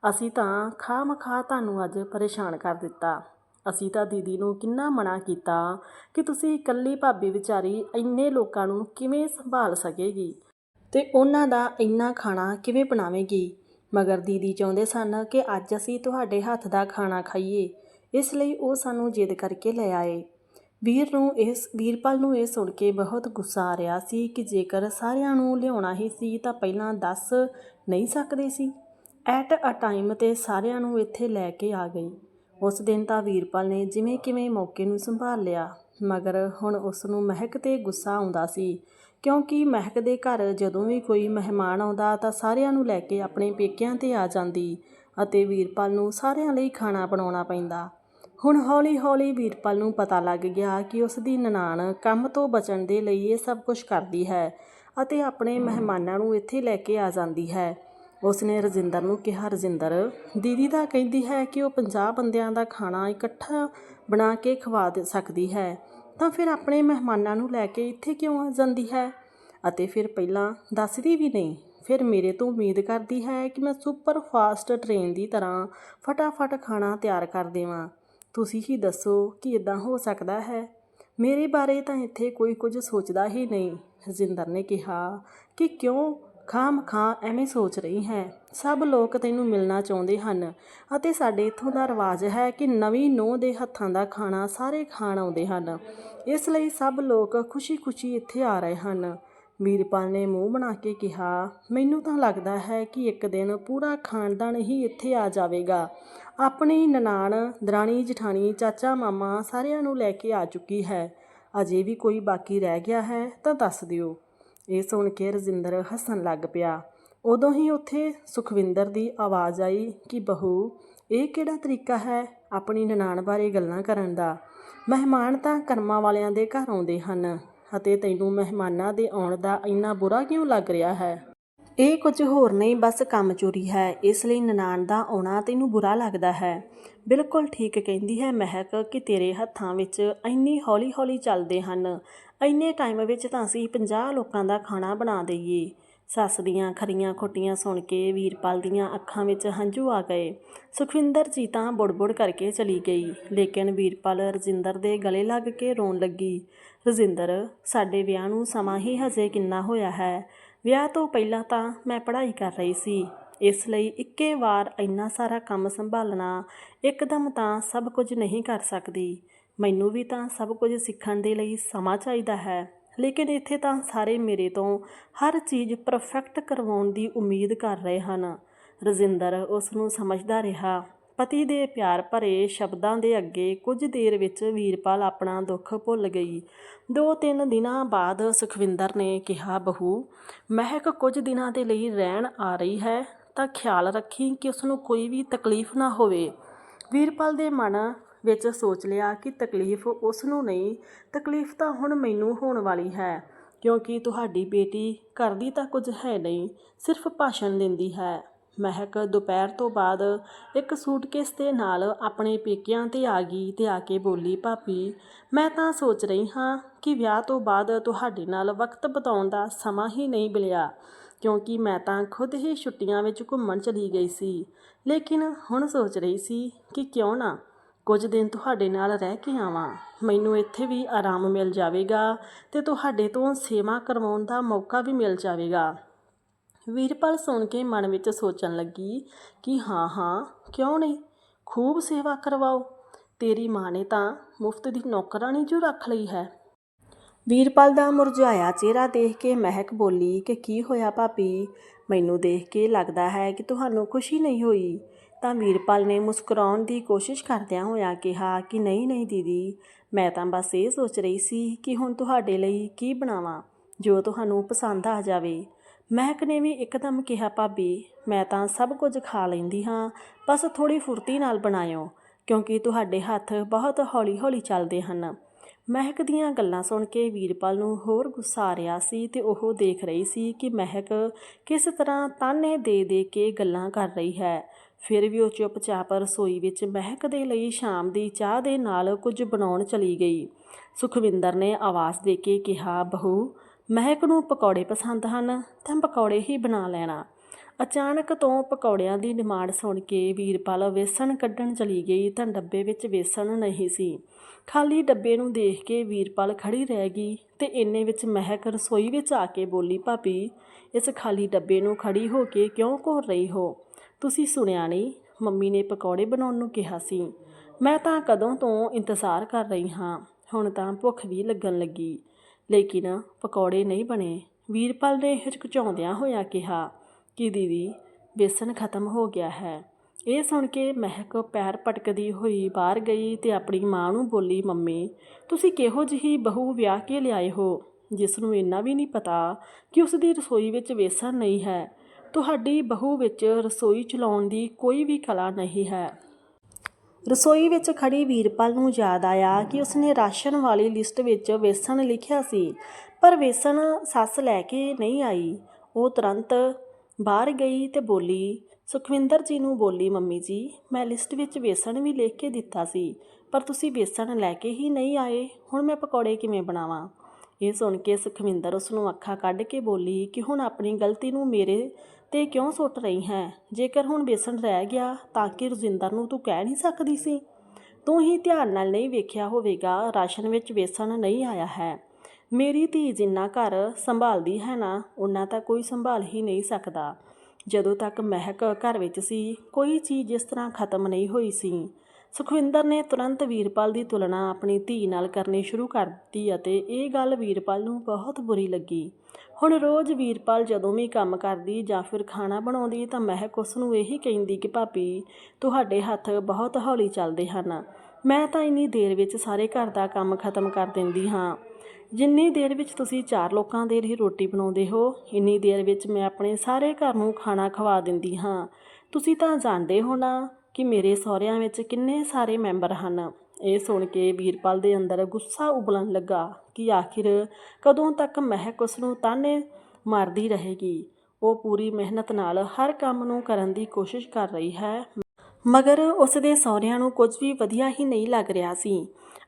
ਅਸੀਂ ਤਾਂ ਖਾਮ-ਖਾ ਤੁਹਾਨੂੰ ਅੱਜ ਪਰੇਸ਼ਾਨ ਕਰ ਦਿੱਤਾ। ਅਸੀਂ ਤਾਂ ਦੀਦੀ ਨੂੰ ਕਿੰਨਾ ਮਨਾ ਕੀਤਾ ਕਿ ਤੁਸੀਂ ਇਕੱਲੀ ਭਾਬੀ ਵਿਚਾਰੀ ਇੰਨੇ ਲੋਕਾਂ ਨੂੰ ਕਿਵੇਂ ਸੰਭਾਲ ਸਕੇਗੀ? ਤੇ ਉਹਨਾਂ ਦਾ ਇੰਨਾ ਖਾਣਾ ਕਿਵੇਂ ਬਣਾਵੇਗੀ? ਮਗਰ ਦੀਦੀ ਚਾਹੁੰਦੇ ਸਨ ਕਿ ਅੱਜ ਅਸੀਂ ਤੁਹਾਡੇ ਹੱਥ ਦਾ ਖਾਣਾ ਖਾਈਏ। ਇਸ ਲਈ ਉਹ ਸਾਨੂੰ ਜਿੱਦ ਕਰਕੇ ਲੈ ਆਏ। ਵੀਰ ਨੂੰ ਇਸ, ਵੀਰਪਾਲ ਨੂੰ ਇਹ ਸੁਣ ਕੇ ਬਹੁਤ ਗੁੱਸਾ ਆ ਰਿਹਾ ਸੀ ਕਿ ਜੇਕਰ ਸਾਰਿਆਂ ਨੂੰ ਲਿਆਉਣਾ ਹੀ ਸੀ ਤਾਂ ਪਹਿਲਾਂ ਦੱਸ ਨਹੀਂ ਸਕਦੇ ਸੀ। ਐਟ ਅ ਟਾਈਮ ਤੇ ਸਾਰਿਆਂ ਨੂੰ ਇੱਥੇ ਲੈ ਕੇ ਆ ਗਈ। ਉਸ ਦਿਨ ਤਾਂ ਵੀਰਪਾਲ ਨੇ ਜਿਵੇਂ ਕਿਵੇਂ ਮੌਕੇ ਨੂੰ ਸੰਭਾਲ ਲਿਆ, ਮਗਰ ਹੁਣ ਉਸ ਨੂੰ ਮਹਿਕ ਤੇ ਗੁੱਸਾ ਆਉਂਦਾ ਸੀ। ਕਿਉਂਕਿ ਮਹਿਕ ਦੇ ਘਰ ਜਦੋਂ ਵੀ ਕੋਈ ਮਹਿਮਾਨ ਆਉਂਦਾ ਤਾਂ ਸਾਰਿਆਂ ਨੂੰ ਲੈ ਕੇ ਆਪਣੇ ਪੇਕਿਆਂ ਤੇ ਆ ਜਾਂਦੀ ਅਤੇ ਵੀਰਪਾਲ ਨੂੰ ਸਾਰਿਆਂ ਲਈ ਖਾਣਾ ਬਣਾਉਣਾ ਪੈਂਦਾ। ਹੁਣ ਹੌਲੀ-ਹੌਲੀ ਵੀਰਪਾਲ ਨੂੰ ਪਤਾ ਲੱਗ ਗਿਆ ਕਿ ਉਸ ਦੀ ਨਨਾਣ ਕੰਮ ਤੋਂ ਬਚਣ ਦੇ ਲਈ ਇਹ ਸਭ ਕੁਝ ਕਰਦੀ ਹੈ ਅਤੇ ਆਪਣੇ ਮਹਿਮਾਨਾਂ ਨੂੰ ਇੱਥੇ ਲੈ ਕੇ ਆ ਜਾਂਦੀ ਹੈ। ਉਸਨੇ ਰਜਿੰਦਰ ਨੂੰ ਕਿਹਾ, ਰਜਿੰਦਰ, ਦੀਦੀ ਤਾਂ ਕਹਿੰਦੀ ਹੈ ਕਿ ਉਹ 50 ਬੰਦਿਆਂ ਦਾ ਖਾਣਾ ਇਕੱਠਾ ਬਣਾ ਕੇ ਖਵਾ ਦੇ ਸਕਦੀ ਹੈ। ਤਾਂ ਫਿਰ ਆਪਣੇ ਮਹਿਮਾਨਾਂ ਨੂੰ ਲੈ ਕੇ ਇੱਥੇ ਕਿਉਂ ਆ ਜਾਂਦੀ ਹੈ? ਅਤੇ ਫਿਰ ਪਹਿਲਾਂ ਦੱਸਦੀ ਵੀ ਨਹੀਂ। ਫਿਰ ਮੇਰੇ ਤੋਂ ਉਮੀਦ ਕਰਦੀ ਹੈ ਕਿ ਮੈਂ ਸੁਪਰ ਫਾਸਟ ਟ੍ਰੇਨ ਦੀ ਤਰ੍ਹਾਂ ਫਟਾਫਟ ਖਾਣਾ ਤਿਆਰ ਕਰ ਦੇਵਾਂ। ਤੁਸੀਂ ਹੀ ਦੱਸੋ ਕਿ ਇਦਾਂ ਹੋ ਸਕਦਾ ਹੈ? ਮੇਰੇ ਬਾਰੇ ਤਾਂ ਇੱਥੇ ਕੋਈ ਕੁਝ ਸੋਚਦਾ ਹੀ ਨਹੀਂ। ਰਜਿੰਦਰ ਨੇ ਕਿਹਾ ਕਿ ਕਿਉਂ? ਖਾਮ ਖਾਂ ਐਵੇਂ ਸੋਚ ਰਹੀ ਹੈ। ਸਭ ਲੋਕ ਤੈਨੂੰ ਮਿਲਣਾ ਚਾਹੁੰਦੇ ਹਨ ਅਤੇ ਸਾਡੇ ਇੱਥੋਂ ਦਾ ਰਿਵਾਜ ਹੈ ਕਿ ਨਵੀਂ ਨੂੰਹ ਦੇ ਹੱਥਾਂ ਦਾ ਖਾਣਾ ਸਾਰੇ ਖਾਣ ਆਉਂਦੇ ਹਨ। ਇਸ ਲਈ ਸਭ ਲੋਕ ਖੁਸ਼ੀ-ਖੁਸ਼ੀ ਇੱਥੇ ਆ ਰਹੇ ਹਨ। ਵੀਰਪਾਲ ਨੇ ਮੂੰਹ ਬਣਾ ਕੇ ਕਿਹਾ, ਮੈਨੂੰ ਤਾਂ ਲੱਗਦਾ ਹੈ ਕਿ ਇੱਕ ਦਿਨ ਪੂਰਾ ਖਾਨਦਾਨ ਹੀ ਇੱਥੇ ਆ ਜਾਵੇਗਾ। ਆਪਣੀ ਨਨਾਣ, ਦਰਾਣੀ, ਜਠਾਣੀ, ਚਾਚਾ, ਮਾਮਾ ਸਾਰਿਆਂ ਨੂੰ ਲੈ ਕੇ ਆ ਚੁੱਕੀ ਹੈ। ਅਜੇ ਵੀ ਕੋਈ ਬਾਕੀ ਰਹਿ ਗਿਆ ਹੈ ਤਾਂ ਦੱਸ ਦਿਓ। ਇਹ ਸੁਣ ਕੇ ਰਜਿੰਦਰ ਹੱਸਣ ਲੱਗ ਪਿਆ। ਉਦੋਂ ਹੀ ਉੱਥੇ ਸੁਖਵਿੰਦਰ ਦੀ ਆਵਾਜ਼ ਆਈ ਕਿ, ਬਹੂ, ਇਹ ਕਿਹੜਾ ਤਰੀਕਾ ਹੈ ਆਪਣੀ ਨਨਾਣ ਬਾਰੇ ਗੱਲਾਂ ਕਰਨ ਦਾ? ਮਹਿਮਾਨ ਤਾਂ ਕਰਮਾਂ ਵਾਲਿਆਂ ਦੇ ਘਰ ਆਉਂਦੇ ਹਨ ਅਤੇ ਤੈਨੂੰ ਮਹਿਮਾਨਾਂ ਦੇ ਆਉਣ ਦਾ ਇੰਨਾ ਬੁਰਾ ਕਿਉਂ ਲੱਗ ਰਿਹਾ ਹੈ? ਇਹ ਕੁਝ ਹੋਰ ਨਹੀਂ, ਬਸ ਕੰਮ ਚੋਰੀ ਹੈ। ਇਸ ਲਈ ਨਨਾਣ ਦਾ ਆਉਣਾ ਤੈਨੂੰ ਬੁਰਾ ਲੱਗਦਾ ਹੈ। ਬਿਲਕੁਲ ਠੀਕ ਕਹਿੰਦੀ ਹੈ ਮਹਿਕ ਕਿ ਤੇਰੇ ਹੱਥਾਂ ਵਿੱਚ ਇੰਨੀ ਹੌਲੀ-ਹੌਲੀ ਚੱਲਦੇ ਹਨ ਇੰਨੇ ਟਾਈਮ ਵਿੱਚ ਤਾਂ ਅਸੀਂ 50 ਲੋਕਾਂ ਦਾ ਖਾਣਾ ਬਣਾ ਦਈਏ। ਸੱਸ ਦੀਆਂ ਖਰੀਆਂ ਖੁੱਟੀਆਂ ਸੁਣ ਕੇ ਵੀਰਪਾਲ ਦੀਆਂ ਅੱਖਾਂ ਵਿੱਚ ਹੰਝੂ ਆ ਗਏ। ਸੁਖਵਿੰਦਰ ਜੀ ਤਾਂ ਬੁੜਬੁੜ ਕਰਕੇ ਚਲੀ ਗਈ, ਲੇਕਿਨ ਵੀਰਪਾਲ ਰਜਿੰਦਰ ਦੇ ਗਲੇ ਲੱਗ ਕੇ ਰੋਣ ਲੱਗੀ। ਰਜਿੰਦਰ, ਸਾਡੇ ਵਿਆਹ ਨੂੰ ਸਮਾਂ ਹੀ ਹਜੇ ਕਿੰਨਾ ਹੋਇਆ ਹੈ? ਵਿਆਹ ਤੋਂ ਪਹਿਲਾਂ ਤਾਂ ਮੈਂ ਪੜ੍ਹਾਈ ਕਰ ਰਹੀ ਸੀ। ਇਸ ਲਈ ਇੱਕੇ ਵਾਰ ਇੰਨਾ ਸਾਰਾ ਕੰਮ ਸੰਭਾਲਣਾ ਇੱਕਦਮ ਤਾਂ ਸਭ ਕੁਝ ਨਹੀਂ ਕਰ ਸਕਦੀ। ਮੈਨੂੰ ਵੀ ਤਾਂ ਸਭ ਕੁਝ ਸਿੱਖਣ ਦੇ ਲਈ ਸਮਾਂ ਚਾਹੀਦਾ ਹੈ, ਲੇਕਿਨ ਇੱਥੇ ਤਾਂ ਸਾਰੇ ਮੇਰੇ ਤੋਂ ਹਰ ਚੀਜ਼ ਪਰਫੈਕਟ ਕਰਵਾਉਣ ਦੀ ਉਮੀਦ ਕਰ ਰਹੇ ਹਨ। ਰਜਿੰਦਰ ਉਸ ਨੂੰ ਸਮਝਦਾ ਰਿਹਾ। ਪਤੀ ਦੇ ਪਿਆਰ ਭਰੇ ਸ਼ਬਦਾਂ ਦੇ ਅੱਗੇ ਕੁਝ ਦੇਰ ਵਿੱਚ ਵੀਰਪਾਲ ਆਪਣਾ ਦੁੱਖ ਭੁੱਲ ਗਈ। ਦੋ ਤਿੰਨ ਦਿਨਾਂ ਬਾਅਦ ਸੁਖਵਿੰਦਰ ਨੇ ਕਿਹਾ, ਬਹੂ, ਮਹਿਕ ਕੁਝ ਦਿਨਾਂ ਦੇ ਲਈ ਰਹਿਣ ਆ ਰਹੀ ਹੈ, ਤਾਂ ਖਿਆਲ ਰੱਖੀ ਕਿ ਉਸ ਨੂੰ ਕੋਈ ਵੀ ਤਕਲੀਫ ਨਾ ਹੋਵੇ। ਵੀਰਪਾਲ ਦੇ ਮਨ ਵਿੱਚ ਸੋਚ ਲਿਆ ਕਿ ਤਕਲੀਫ ਉਸ ਨੂੰ ਨਹੀਂ, ਤਕਲੀਫ ਤਾਂ ਹੁਣ ਮੈਨੂੰ ਹੋਣ ਵਾਲੀ ਹੈ, ਕਿਉਂਕਿ ਤੁਹਾਡੀ ਬੇਟੀ ਕਰਦੀ ਤਾਂ ਕੁਝ ਹੈ ਨਹੀਂ, ਸਿਰਫ ਭਾਸ਼ਣ ਦਿੰਦੀ ਹੈ। ਮਹਿਕ ਦੁਪਹਿਰ ਤੋਂ ਬਾਅਦ ਇੱਕ ਸੂਟਕੇਸ ਦੇ ਨਾਲ ਆਪਣੇ ਪੇਕਿਆਂ ਤੇ ਆ ਗਈ ਤੇ ਆ ਕੇ ਬੋਲੀ, ਭਾਬੀ, ਮੈਂ ਤਾਂ ਸੋਚ ਰਹੀ ਹਾਂ ਕਿ ਵਿਆਹ ਤੋਂ ਬਾਅਦ ਤੁਹਾਡੇ ਨਾਲ ਵਕਤ ਬਿਤਾਉਣ ਦਾ ਸਮਾਂ ਹੀ ਨਹੀਂ ਮਿਲਿਆ, ਕਿਉਂਕਿ ਮੈਂ ਤਾਂ ਖੁਦ ਹੀ ਛੁੱਟੀਆਂ ਵਿੱਚ ਘੁੰਮਣ ਚਲੀ ਗਈ ਸੀ। ਲੇਕਿਨ ਹੁਣ ਸੋਚ ਰਹੀ ਸੀ ਕਿ ਕਿਉਂ ਨਾ ਕੁਝ ਦਿਨ ਤੁਹਾਡੇ ਨਾਲ ਰਹਿ ਕੇ ਆਵਾਂ। ਮੈਨੂੰ ਇੱਥੇ ਵੀ ਆਰਾਮ ਮਿਲ ਜਾਵੇਗਾ ਤੇ ਤੁਹਾਡੇ ਤੋਂ ਸੇਵਾ ਕਰਵਾਉਣ ਦਾ ਮੌਕਾ ਵੀ ਮਿਲ ਜਾਵੇਗਾ। ਵੀਰਪਾਲ ਸੁਣ ਕੇ ਮਨ ਵਿੱਚ ਸੋਚਣ ਲੱਗੀ ਕਿ ਹਾਂ ਹਾਂ, ਕਿਉਂ ਨਹੀਂ? ਖੂਬ ਸੇਵਾ ਕਰਵਾਓ। ਤੇਰੀ ਮਾਂ ਨੇ ਤਾਂ ਮੁਫਤ ਦੀ ਨੌਕਰਾਨੀ ਜੋ ਰੱਖ ਲਈ ਹੈ। ਵੀਰਪਾਲ ਦਾ ਮੁਰਝਾਇਆ ਚਿਹਰਾ ਦੇਖ ਕੇ ਮਹਿਕ ਬੋਲੀ ਕਿ ਕੀ ਹੋਇਆ ਭਾਬੀ? ਮੈਨੂੰ ਦੇਖ ਕੇ ਲੱਗਦਾ ਹੈ ਕਿ ਤੁਹਾਨੂੰ ਖੁਸ਼ੀ ਨਹੀਂ ਹੋਈ। ਤਾਂ ਵੀਰਪਾਲ ਨੇ ਮੁਸਕਰਾਉਣ ਦੀ ਕੋਸ਼ਿਸ਼ ਕਰਦਿਆਂ ਹੋਇਆ ਕਿਹਾ ਕਿ ਨਹੀਂ ਨਹੀਂ ਦੀਦੀ, ਮੈਂ ਤਾਂ ਬਸ ਇਹ ਸੋਚ ਰਹੀ ਸੀ ਕਿ ਹੁਣ ਤੁਹਾਡੇ ਲਈ ਕੀ ਬਣਾਵਾਂ, ਜੋ ਤੁਹਾਨੂੰ ਪਸੰਦ ਆ ਜਾਵੇ। ਮਹਿਕ ਨੇ ਵੀ ਇੱਕਦਮ ਕਿਹਾ, ਭਾਬੀ, ਮੈਂ ਤਾਂ ਸਭ ਕੁਝ ਖਾ ਲੈਂਦੀ ਹਾਂ, ਬਸ ਥੋੜੀ ਫੁਰਤੀ ਨਾਲ ਬਣਾਇਓ, ਕਿਉਂਕਿ ਤੁਹਾਡੇ ਹੱਥ ਬਹੁਤ ਹੌਲੀ-ਹੌਲੀ ਚੱਲਦੇ ਹਨ। ਮਹਿਕ ਦੀਆਂ ਗੱਲਾਂ ਸੁਣ ਕੇ ਵੀਰਪਾਲ ਨੂੰ ਹੋਰ ਗੁੱਸਾ ਆ ਰਿਹਾ ਸੀ ਤੇ ਉਹ ਦੇਖ ਰਹੀ ਸੀ ਕਿ ਮਹਿਕ ਕਿਸ ਤਰ੍ਹਾਂ ਤਾਨੇ ਦੇ ਦੇ ਕੇ ਗੱਲਾਂ ਕਰ ਰਹੀ ਹੈ। ਫਿਰ ਵੀ ਉਹ ਚੁੱਪਚਾਪ ਰਸੋਈ ਵਿੱਚ ਮਹਿਕ ਦੇ ਲਈ ਸ਼ਾਮ ਦੀ ਚਾਹ ਦੇ ਨਾਲ ਕੁਝ ਬਣਾਉਣ ਚਲੀ ਗਈ। ਸੁਖਵਿੰਦਰ ਨੇ ਆਵਾਜ਼ ਦੇ ਕੇ ਕਿਹਾ, ਬਹੂ, ਮਹਿਕ ਨੂੰ ਪਕੌੜੇ ਪਸੰਦ ਹਨ, ਤਾਂ ਪਕੌੜੇ ਹੀ ਬਣਾ ਲੈਣਾ। ਅਚਾਨਕ ਤੋਂ ਪਕੌੜਿਆਂ ਦੀ ਡਿਮਾਂਡ ਸੁਣ ਕੇ ਵੀਰਪਾਲ ਵੇਸਣ ਕੱਢਣ ਚਲੀ ਗਈ, ਤਾਂ ਡੱਬੇ ਵਿੱਚ ਵੇਸਣ ਨਹੀਂ ਸੀ। ਖਾਲੀ ਡੱਬੇ ਨੂੰ ਦੇਖ ਕੇ ਵੀਰਪਾਲ ਖੜੀ ਰਹਿ ਗਈ ਤੇ ਇੰਨੇ ਵਿੱਚ ਮਹਿਕ ਰਸੋਈ ਵਿੱਚ ਆ ਕੇ ਬੋਲੀ, ਭਾਬੀ, ਇਸ ਖਾਲੀ ਡੱਬੇ ਨੂੰ ਖੜੀ ਹੋ ਕੇ ਕਿਉਂ ਘੋਰ ਰਹੀ ਹੋ? ਤੁਸੀਂ ਸੁਣਿਆ ਨਹੀਂ, ਮੰਮੀ ਨੇ ਪਕੌੜੇ ਬਣਾਉਣ ਨੂੰ ਕਿਹਾ ਸੀ। ਮੈਂ ਤਾਂ ਕਦੋਂ ਤੋਂ ਇੰਤਜ਼ਾਰ ਕਰ ਰਹੀ ਹਾਂ, ਹੁਣ ਤਾਂ ਭੁੱਖ ਵੀ ਲੱਗਣ ਲੱਗੀ। ਲੇਕਿਨ ਪਕੌੜੇ ਨਹੀਂ ਬਣੇ। ਵੀਰਪਾਲ ਨੇ ਹਿਚਕਚਾਉਂਦਿਆਂ ਹੋਇਆ ਕਿਹਾ, ਕਿ ਦੀਦੀ ਬੇਸਣ ਖਤਮ ਹੋ ਗਿਆ ਹੈ। ਇਹ ਸੁਣ ਕੇ ਮਹਿਕ ਪੈਰ ਪਟਕਦੀ ਹੋਈ ਬਾਹਰ ਗਈ ਤੇ ਆਪਣੀ ਮਾਂ ਨੂੰ ਬੋਲੀ, ਮੰਮੀ, ਤੁਸੀਂ ਕਿਹੋ ਜਿਹੀ ਬਹੂ ਵਿਆਹ ਕੇ ਲਿਆਏ ਹੋ? ਜਿਸ ਨੂੰ ਇੰਨਾ ਵੀ ਨਹੀਂ ਪਤਾ ਕਿ ਉਸ ਦੀ ਰਸੋਈ ਵਿੱਚ ਵੇਸਣ ਨਹੀਂ ਹੈ। ਤੁਹਾਡੀ ਬਹੂ ਵਿੱਚ ਰਸੋਈ ਚਲਾਉਣ ਦੀ ਕੋਈ ਵੀ ਕਲਾ ਨਹੀਂ ਹੈ। ਰਸੋਈ ਵਿੱਚ ਖੜੀ ਵੀਰਪਾਲ ਨੂੰ ਯਾਦ ਆਇਆ ਕਿ ਉਸਨੇ ਰਾਸ਼ਨ ਵਾਲੀ ਲਿਸਟ ਵਿੱਚ ਵੇਸਣ ਲਿਖਿਆ ਸੀ, ਪਰ ਵੇਸਣ ਸੱਸ ਲੈ ਕੇ ਨਹੀਂ ਆਈ। ਉਹ ਤੁਰੰਤ ਬਾਹਰ ਗਈ ਤੇ ਬੋਲੀ, ਸੁਖਵਿੰਦਰ ਜੀ ਨੂੰ ਬੋਲੀ, ਮੰਮੀ ਜੀ, ਮੈਂ ਲਿਸਟ ਵਿੱਚ ਵੇਸਣ ਵੀ ਲਿਖ ਕੇ ਦਿੱਤਾ ਸੀ, ਪਰ ਤੁਸੀਂ ਵੇਸਣ ਲੈ ਕੇ ਹੀ ਨਹੀਂ ਆਏ, ਹੁਣ ਮੈਂ ਪਕੌੜੇ ਕਿਵੇਂ ਬਣਾਵਾਂ? ਇਹ ਸੁਣ ਕੇ ਸੁਖਵਿੰਦਰ ਉਸ ਨੂੰ ਅੱਖਾਂ ਕੱਢ ਕੇ ਬੋਲੀ ਕਿ ਹੁਣ ਆਪਣੀ ਗਲਤੀ ਨੂੰ ਮੇਰੇ ਤੇ ਕਿਉਂ ਸੁੱਟ ਰਹੀ ਹੈ? ਜੇਕਰ ਹੁਣ ਬੇਸਣ ਰਹਿ ਗਿਆ ਤਾਂ ਕਿ ਰੁਜਿੰਦਰ ਨੂੰ ਤੂੰ ਕਹਿ ਨਹੀਂ ਸਕਦੀ ਸੀ? ਤੂੰ ਹੀ ਧਿਆਨ ਨਾਲ ਨਹੀਂ ਵੇਖਿਆ ਹੋਵੇਗਾ, ਰਾਸ਼ਨ ਵਿੱਚ ਬੇਸਣ ਨਹੀਂ ਆਇਆ ਹੈ। ਮੇਰੀ ਧੀ ਜਿੰਨਾ ਘਰ ਸੰਭਾਲਦੀ ਹੈ ਨਾ ਉਹਨਾਂ ਤਾਂ ਕੋਈ ਸੰਭਾਲ ਹੀ ਨਹੀਂ ਸਕਦਾ। ਜਦੋਂ ਤੱਕ ਮਹਿਕ ਘਰ ਵਿੱਚ ਸੀ, ਕੋਈ ਚੀਜ਼ ਇਸ ਤਰ੍ਹਾਂ ਖਤਮ ਨਹੀਂ ਹੋਈ ਸੀ। ਸੁਖਵਿੰਦਰ ਨੇ ਤੁਰੰਤ ਵੀਰਪਾਲ ਦੀ ਤੁਲਨਾ ਆਪਣੀ ਧੀ ਨਾਲ ਕਰਨੀ ਸ਼ੁਰੂ ਕਰ ਦਿੱਤੀ ਅਤੇ ਇਹ ਗੱਲ ਵੀਰਪਾਲ ਨੂੰ ਬਹੁਤ ਬੁਰੀ ਲੱਗੀ। ਹੁਣ ਰੋਜ਼ ਵੀਰਪਾਲ ਜਦੋਂ ਵੀ ਕੰਮ ਕਰਦੀ ਜਾਂ ਫਿਰ ਖਾਣਾ ਬਣਾਉਂਦੀ ਤਾਂ ਮਹਿਕ ਉਸ ਨੂੰ ਇਹੀ ਕਹਿੰਦੀ ਕਿ ਭਾਬੀ, ਤੁਹਾਡੇ ਹੱਥ ਬਹੁਤ ਹੌਲੀ ਚੱਲਦੇ ਹਨ। ਮੈਂ ਤਾਂ ਇੰਨੀ ਦੇਰ ਵਿੱਚ ਸਾਰੇ ਘਰ ਦਾ ਕੰਮ ਖਤਮ ਕਰ ਦਿੰਦੀ ਹਾਂ। ਜਿੰਨੀ ਦੇਰ ਵਿੱਚ ਤੁਸੀਂ ਚਾਰ ਲੋਕਾਂ ਦੇ ਲਈ ਰੋਟੀ ਬਣਾਉਂਦੇ ਹੋ, ਇੰਨੀ ਦੇਰ ਵਿੱਚ ਮੈਂ ਆਪਣੇ ਸਾਰੇ ਘਰ ਨੂੰ ਖਾਣਾ ਖਵਾ ਦਿੰਦੀ ਹਾਂ। ਤੁਸੀਂ ਤਾਂ ਜਾਣਦੇ ਹੋ ਨਾ ਕਿ ਮੇਰੇ ਸਹੁਰਿਆਂ ਵਿੱਚ ਕਿੰਨੇ ਸਾਰੇ ਮੈਂਬਰ ਹਨ। ਇਹ ਸੁਣ ਕੇ ਵੀਰਪਾਲ ਦੇ ਅੰਦਰ ਗੁੱਸਾ ਉਬਲਣ ਲੱਗਾ ਕਿ ਆਖਿਰ ਕਦੋਂ ਤੱਕ ਮਹਿਕ ਉਸ ਨੂੰ ਤਾਨੇ ਮਾਰਦੀ ਰਹੇਗੀ। ਉਹ ਪੂਰੀ ਮਿਹਨਤ ਨਾਲ ਹਰ ਕੰਮ ਨੂੰ ਕਰਨ ਦੀ ਕੋਸ਼ਿਸ਼ ਕਰ ਰਹੀ ਹੈ। ਮਗਰ ਉਸ ਦੇ ਸਹੁਰਿਆਂ ਨੂੰ ਕੁਝ ਵੀ ਵਧੀਆ ਹੀ ਨਹੀਂ ਲੱਗ ਰਿਹਾ ਸੀ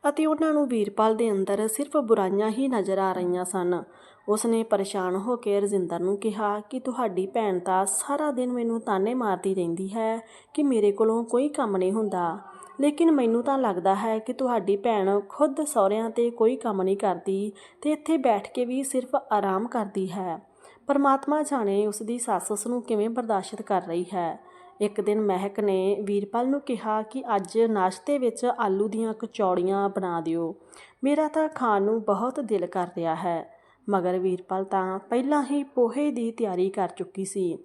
ਅਤੇ ਉਹਨਾਂ ਨੂੰ ਵੀਰਪਾਲ ਦੇ ਅੰਦਰ ਸਿਰਫ ਬੁਰਾਈਆਂ ਹੀ ਨਜ਼ਰ ਆ ਰਹੀਆਂ ਸਨ। ਉਸ ਨੇ ਪਰੇਸ਼ਾਨ ਹੋ ਕੇ ਰਜਿੰਦਰ ਨੂੰ ਕਿਹਾ ਕਿ ਤੁਹਾਡੀ ਭੈਣ ਤਾਂ ਸਾਰਾ ਦਿਨ ਮੈਨੂੰ ਤਾਨੇ ਮਾਰਦੀ ਰਹਿੰਦੀ ਹੈ ਕਿ ਮੇਰੇ ਕੋਲੋਂ ਕੋਈ ਕੰਮ ਨਹੀਂ ਹੁੰਦਾ। ਲੇਕਿਨ ਮੈਨੂੰ ਤਾਂ ਲੱਗਦਾ ਹੈ ਕਿ ਤੁਹਾਡੀ ਭੈਣ ਖੁਦ ਸਹੁਰਿਆਂ ਤੇ ਕੋਈ ਕੰਮ ਨਹੀਂ ਕਰਦੀ ਤੇ ਇੱਥੇ ਬੈਠ ਕੇ ਵੀ ਸਿਰਫ ਆਰਾਮ ਕਰਦੀ ਹੈ। ਪਰਮਾਤਮਾ ਜਾਣੇ ਉਸ ਦੀ ਸੱਸ ਉਸ ਨੂੰ ਕਿਵੇਂ ਬਰਦਾਸ਼ਤ ਕਰ ਰਹੀ ਹੈ। ਇੱਕ ਦਿਨ ਮਹਿਕ ਨੇ ਵੀਰਪਾਲ ਨੂੰ ਕਿਹਾ ਕਿ ਅੱਜ ਨਾਸ਼ਤੇ ਵਿੱਚ ਆਲੂ ਦੀਆਂ ਕਚੌੜੀਆਂ ਬਣਾ ਦਿਓ। ਮੇਰਾ ਤਾਂ ਖਾਣ ਨੂੰ ਬਹੁਤ ਦਿਲ ਕਰ ਰਿਹਾ ਹੈ। ਮਗਰ ਵੀਰਪਾਲ ਤਾਂ ਪਹਿਲਾਂ ਹੀ ਪੋਹੇ ਦੀ ਤਿਆਰੀ ਕਰ ਚੁੱਕੀ ਸੀ।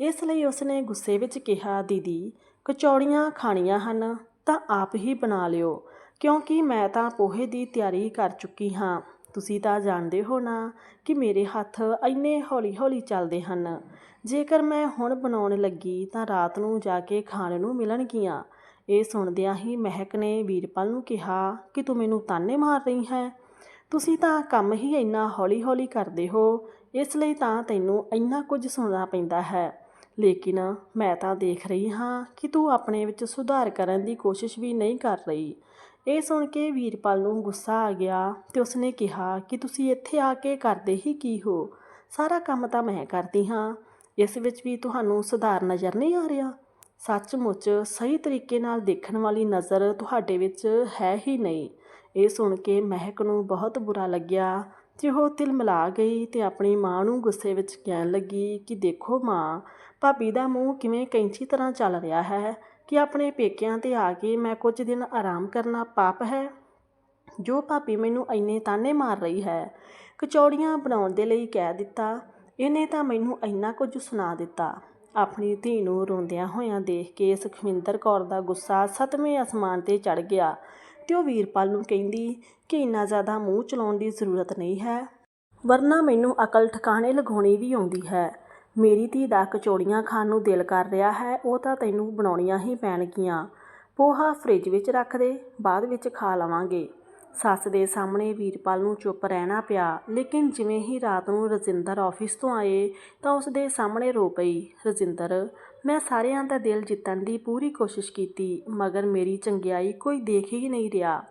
ਇਸ ਲਈ ਉਸਨੇ ਗੁੱਸੇ ਵਿੱਚ ਕਿਹਾ, ਦੀਦੀ, ਕਚੌੜੀਆਂ ਖਾਣੀਆਂ ਹਨ। ਤਾਂ ਆਪ ਹੀ ਬਣਾ ਲਿਓ, ਕਿਉਂਕਿ ਮੈਂ ਤਾਂ ਪੋਹੇ ਦੀ ਤਿਆਰੀ ਕਰ ਚੁੱਕੀ ਹਾਂ। ਤੁਸੀਂ ਤਾਂ ਜਾਣਦੇ ਹੋ ਨਾ ਕਿ ਮੇਰੇ ਹੱਥ ਇੰਨੇ ਹੌਲੀ-ਹੌਲੀ ਚੱਲਦੇ ਹਨ। ਜੇਕਰ ਮੈਂ ਹੁਣ ਬਣਾਉਣ ਲੱਗੀ ਤਾਂ ਰਾਤ ਨੂੰ ਜਾ ਕੇ ਖਾਣ ਨੂੰ ਮਿਲਣਗੀਆਂ। ਇਹ ਸੁਣਦਿਆਂ ਹੀ ਮਹਿਕ ਨੇ ਵੀਰਪਾਲ ਨੂੰ ਕਿਹਾ, ਕਿ ਤੂੰ ਮੈਨੂੰ ਤਾਨੇ ਮਾਰ ਰਹੀ ਹੈ? ਤੁਸੀਂ ਤਾਂ ਕੰਮ ਹੀ ਇੰਨਾ ਹੌਲੀ-ਹੌਲੀ ਕਰਦੇ ਹੋ, ਇਸ ਲਈ ਤਾਂ ਤੈਨੂੰ ਇੰਨਾ ਕੁਝ ਸੁਣਨਾ ਪੈਂਦਾ ਹੈ। ਲੇਕਿਨ ਮੈਂ ਤਾਂ ਦੇਖ ਰਹੀ ਹਾਂ ਕਿ ਤੂੰ ਆਪਣੇ ਵਿੱਚ ਸੁਧਾਰ ਕਰਨ ਦੀ ਕੋਸ਼ਿਸ਼ ਵੀ ਨਹੀਂ ਕਰ ਰਹੀ। ਇਹ ਸੁਣ ਕੇ ਵੀਰਪਾਲ ਨੂੰ ਗੁੱਸਾ ਆ ਗਿਆ ਤੇ ਉਸਨੇ ਕਿਹਾ ਕਿ ਤੁਸੀਂ ਇੱਥੇ ਆ ਕੇ ਕਰਦੇ ਹੀ ਕੀ ਹੋ? ਸਾਰਾ ਕੰਮ ਤਾਂ ਮੈਂ ਕਰਦੀ ਹਾਂ। ਇਸ ਵਿੱਚ ਵੀ ਤੁਹਾਨੂੰ ਸੁਧਾਰ ਨਜ਼ਰ ਨਹੀਂ ਆ ਰਿਹਾ। ਸੱਚਮੁੱਚ ਸਹੀ ਤਰੀਕੇ ਨਾਲ ਦੇਖਣ ਵਾਲੀ ਨਜ਼ਰ ਤੁਹਾਡੇ ਵਿੱਚ ਹੈ ਹੀ ਨਹੀਂ। ਇਹ ਸੁਣ ਕੇ ਮਹਿਕ ਨੂੰ ਬਹੁਤ ਬੁਰਾ ਲੱਗਿਆ। ਤੇ ਉਹ ਤਿਲ ਮਿਲਾ ਗਈ ਤੇ ਆਪਣੀ ਮਾਂ ਨੂੰ ਗੁੱਸੇ ਵਿੱਚ ਕਹਿਣ ਲੱਗੀ ਕਿ ਦੇਖੋ ਮਾਂ, ਭਾਬੀ ਦਾ ਮੂੰਹ ਕਿਵੇਂ ਕੈਂਚੀ ਤਰ੍ਹਾਂ ਚੱਲ ਰਿਹਾ ਹੈ ਕਿ ਆਪਣੇ ਪੇਕਿਆਂ ਤੇ ਆ ਕੇ ਮੈਂ ਕੁਝ ਦਿਨ ਆਰਾਮ ਕਰਨਾ ਪਾਪ ਹੈ? ਜੋ ਭਾਬੀ ਮੈਨੂੰ ਇੰਨੇ ਤਾਨੇ ਮਾਰ ਰਹੀ ਹੈ, ਕਚੌੜੀਆਂ ਬਣਾਉਣ ਦੇ ਲਈ ਕਹਿ ਦਿੱਤਾ, ਇਹਨੇ ਤਾਂ ਮੈਨੂੰ ਇੰਨਾ ਕੁਝ ਸੁਣਾ ਦਿੱਤਾ। ਆਪਣੀ ਧੀ ਨੂੰ ਰੋਂਦਿਆਂ ਹੋਇਆਂ ਦੇਖ ਕੇ ਸੁਖਵਿੰਦਰ ਕੌਰ ਦਾ ਗੁੱਸਾ ਸੱਤਵੇਂ ਅਸਮਾਨ ਤੇ ਚੜ ਗਿਆ। ਤੇ ਉਹ ਵੀਰਪਾਲ ਨੂੰ ਕਹਿੰਦੀ ਕਿ ਇੰਨਾ ਜ਼ਿਆਦਾ ਮੂੰਹ ਚਲਾਉਣ ਦੀ ਜ਼ਰੂਰਤ ਨਹੀਂ ਹੈ। ਵਰਨਾ ਮੈਨੂੰ ਅਕਲ ਠਿਕਾਣੇ ਲਗਾਉਣੀ ਵੀ ਆਉਂਦੀ ਹੈ। ਮੇਰੀ ਧੀ ਦਾ ਕਚੌੜੀਆਂ ਖਾਣ ਨੂੰ ਦਿਲ ਕਰ ਰਿਹਾ ਹੈ, ਉਹ ਤਾਂ ਤੈਨੂੰ ਬਣਾਉਣੀਆਂ ਹੀ ਪੈਣਗੀਆਂ। ਪੋਹਾ ਫ੍ਰਿਜ ਵਿੱਚ ਰੱਖ ਦੇ, ਬਾਅਦ ਵਿੱਚ ਖਾ ਲਵਾਂਗੇ। ਸੱਸ ਦੇ ਸਾਹਮਣੇ ਵੀਰਪਾਲ ਨੂੰ ਚੁੱਪ ਰਹਿਣਾ ਪਿਆ, ਲੇਕਿਨ ਜਿਵੇਂ ਹੀ ਰਾਤ ਨੂੰ ਰਜਿੰਦਰ ਆਫਿਸ ਤੋਂ ਆਏ ਤਾਂ ਉਸ ਦੇ ਸਾਹਮਣੇ ਰੋ ਪਈ, ਰਜਿੰਦਰ ਮੈਂ ਸਾਰਿਆਂ ਦਾ ਦਿਲ ਜਿੱਤਣ ਦੀ ਪੂਰੀ ਕੋਸ਼ਿਸ਼ ਕੀਤੀ, ਮਗਰ ਮੇਰੀ ਚੰਗਿਆਈ ਕੋਈ ਦੇਖ ਹੀ ਨਹੀਂ ਰਿਹਾ।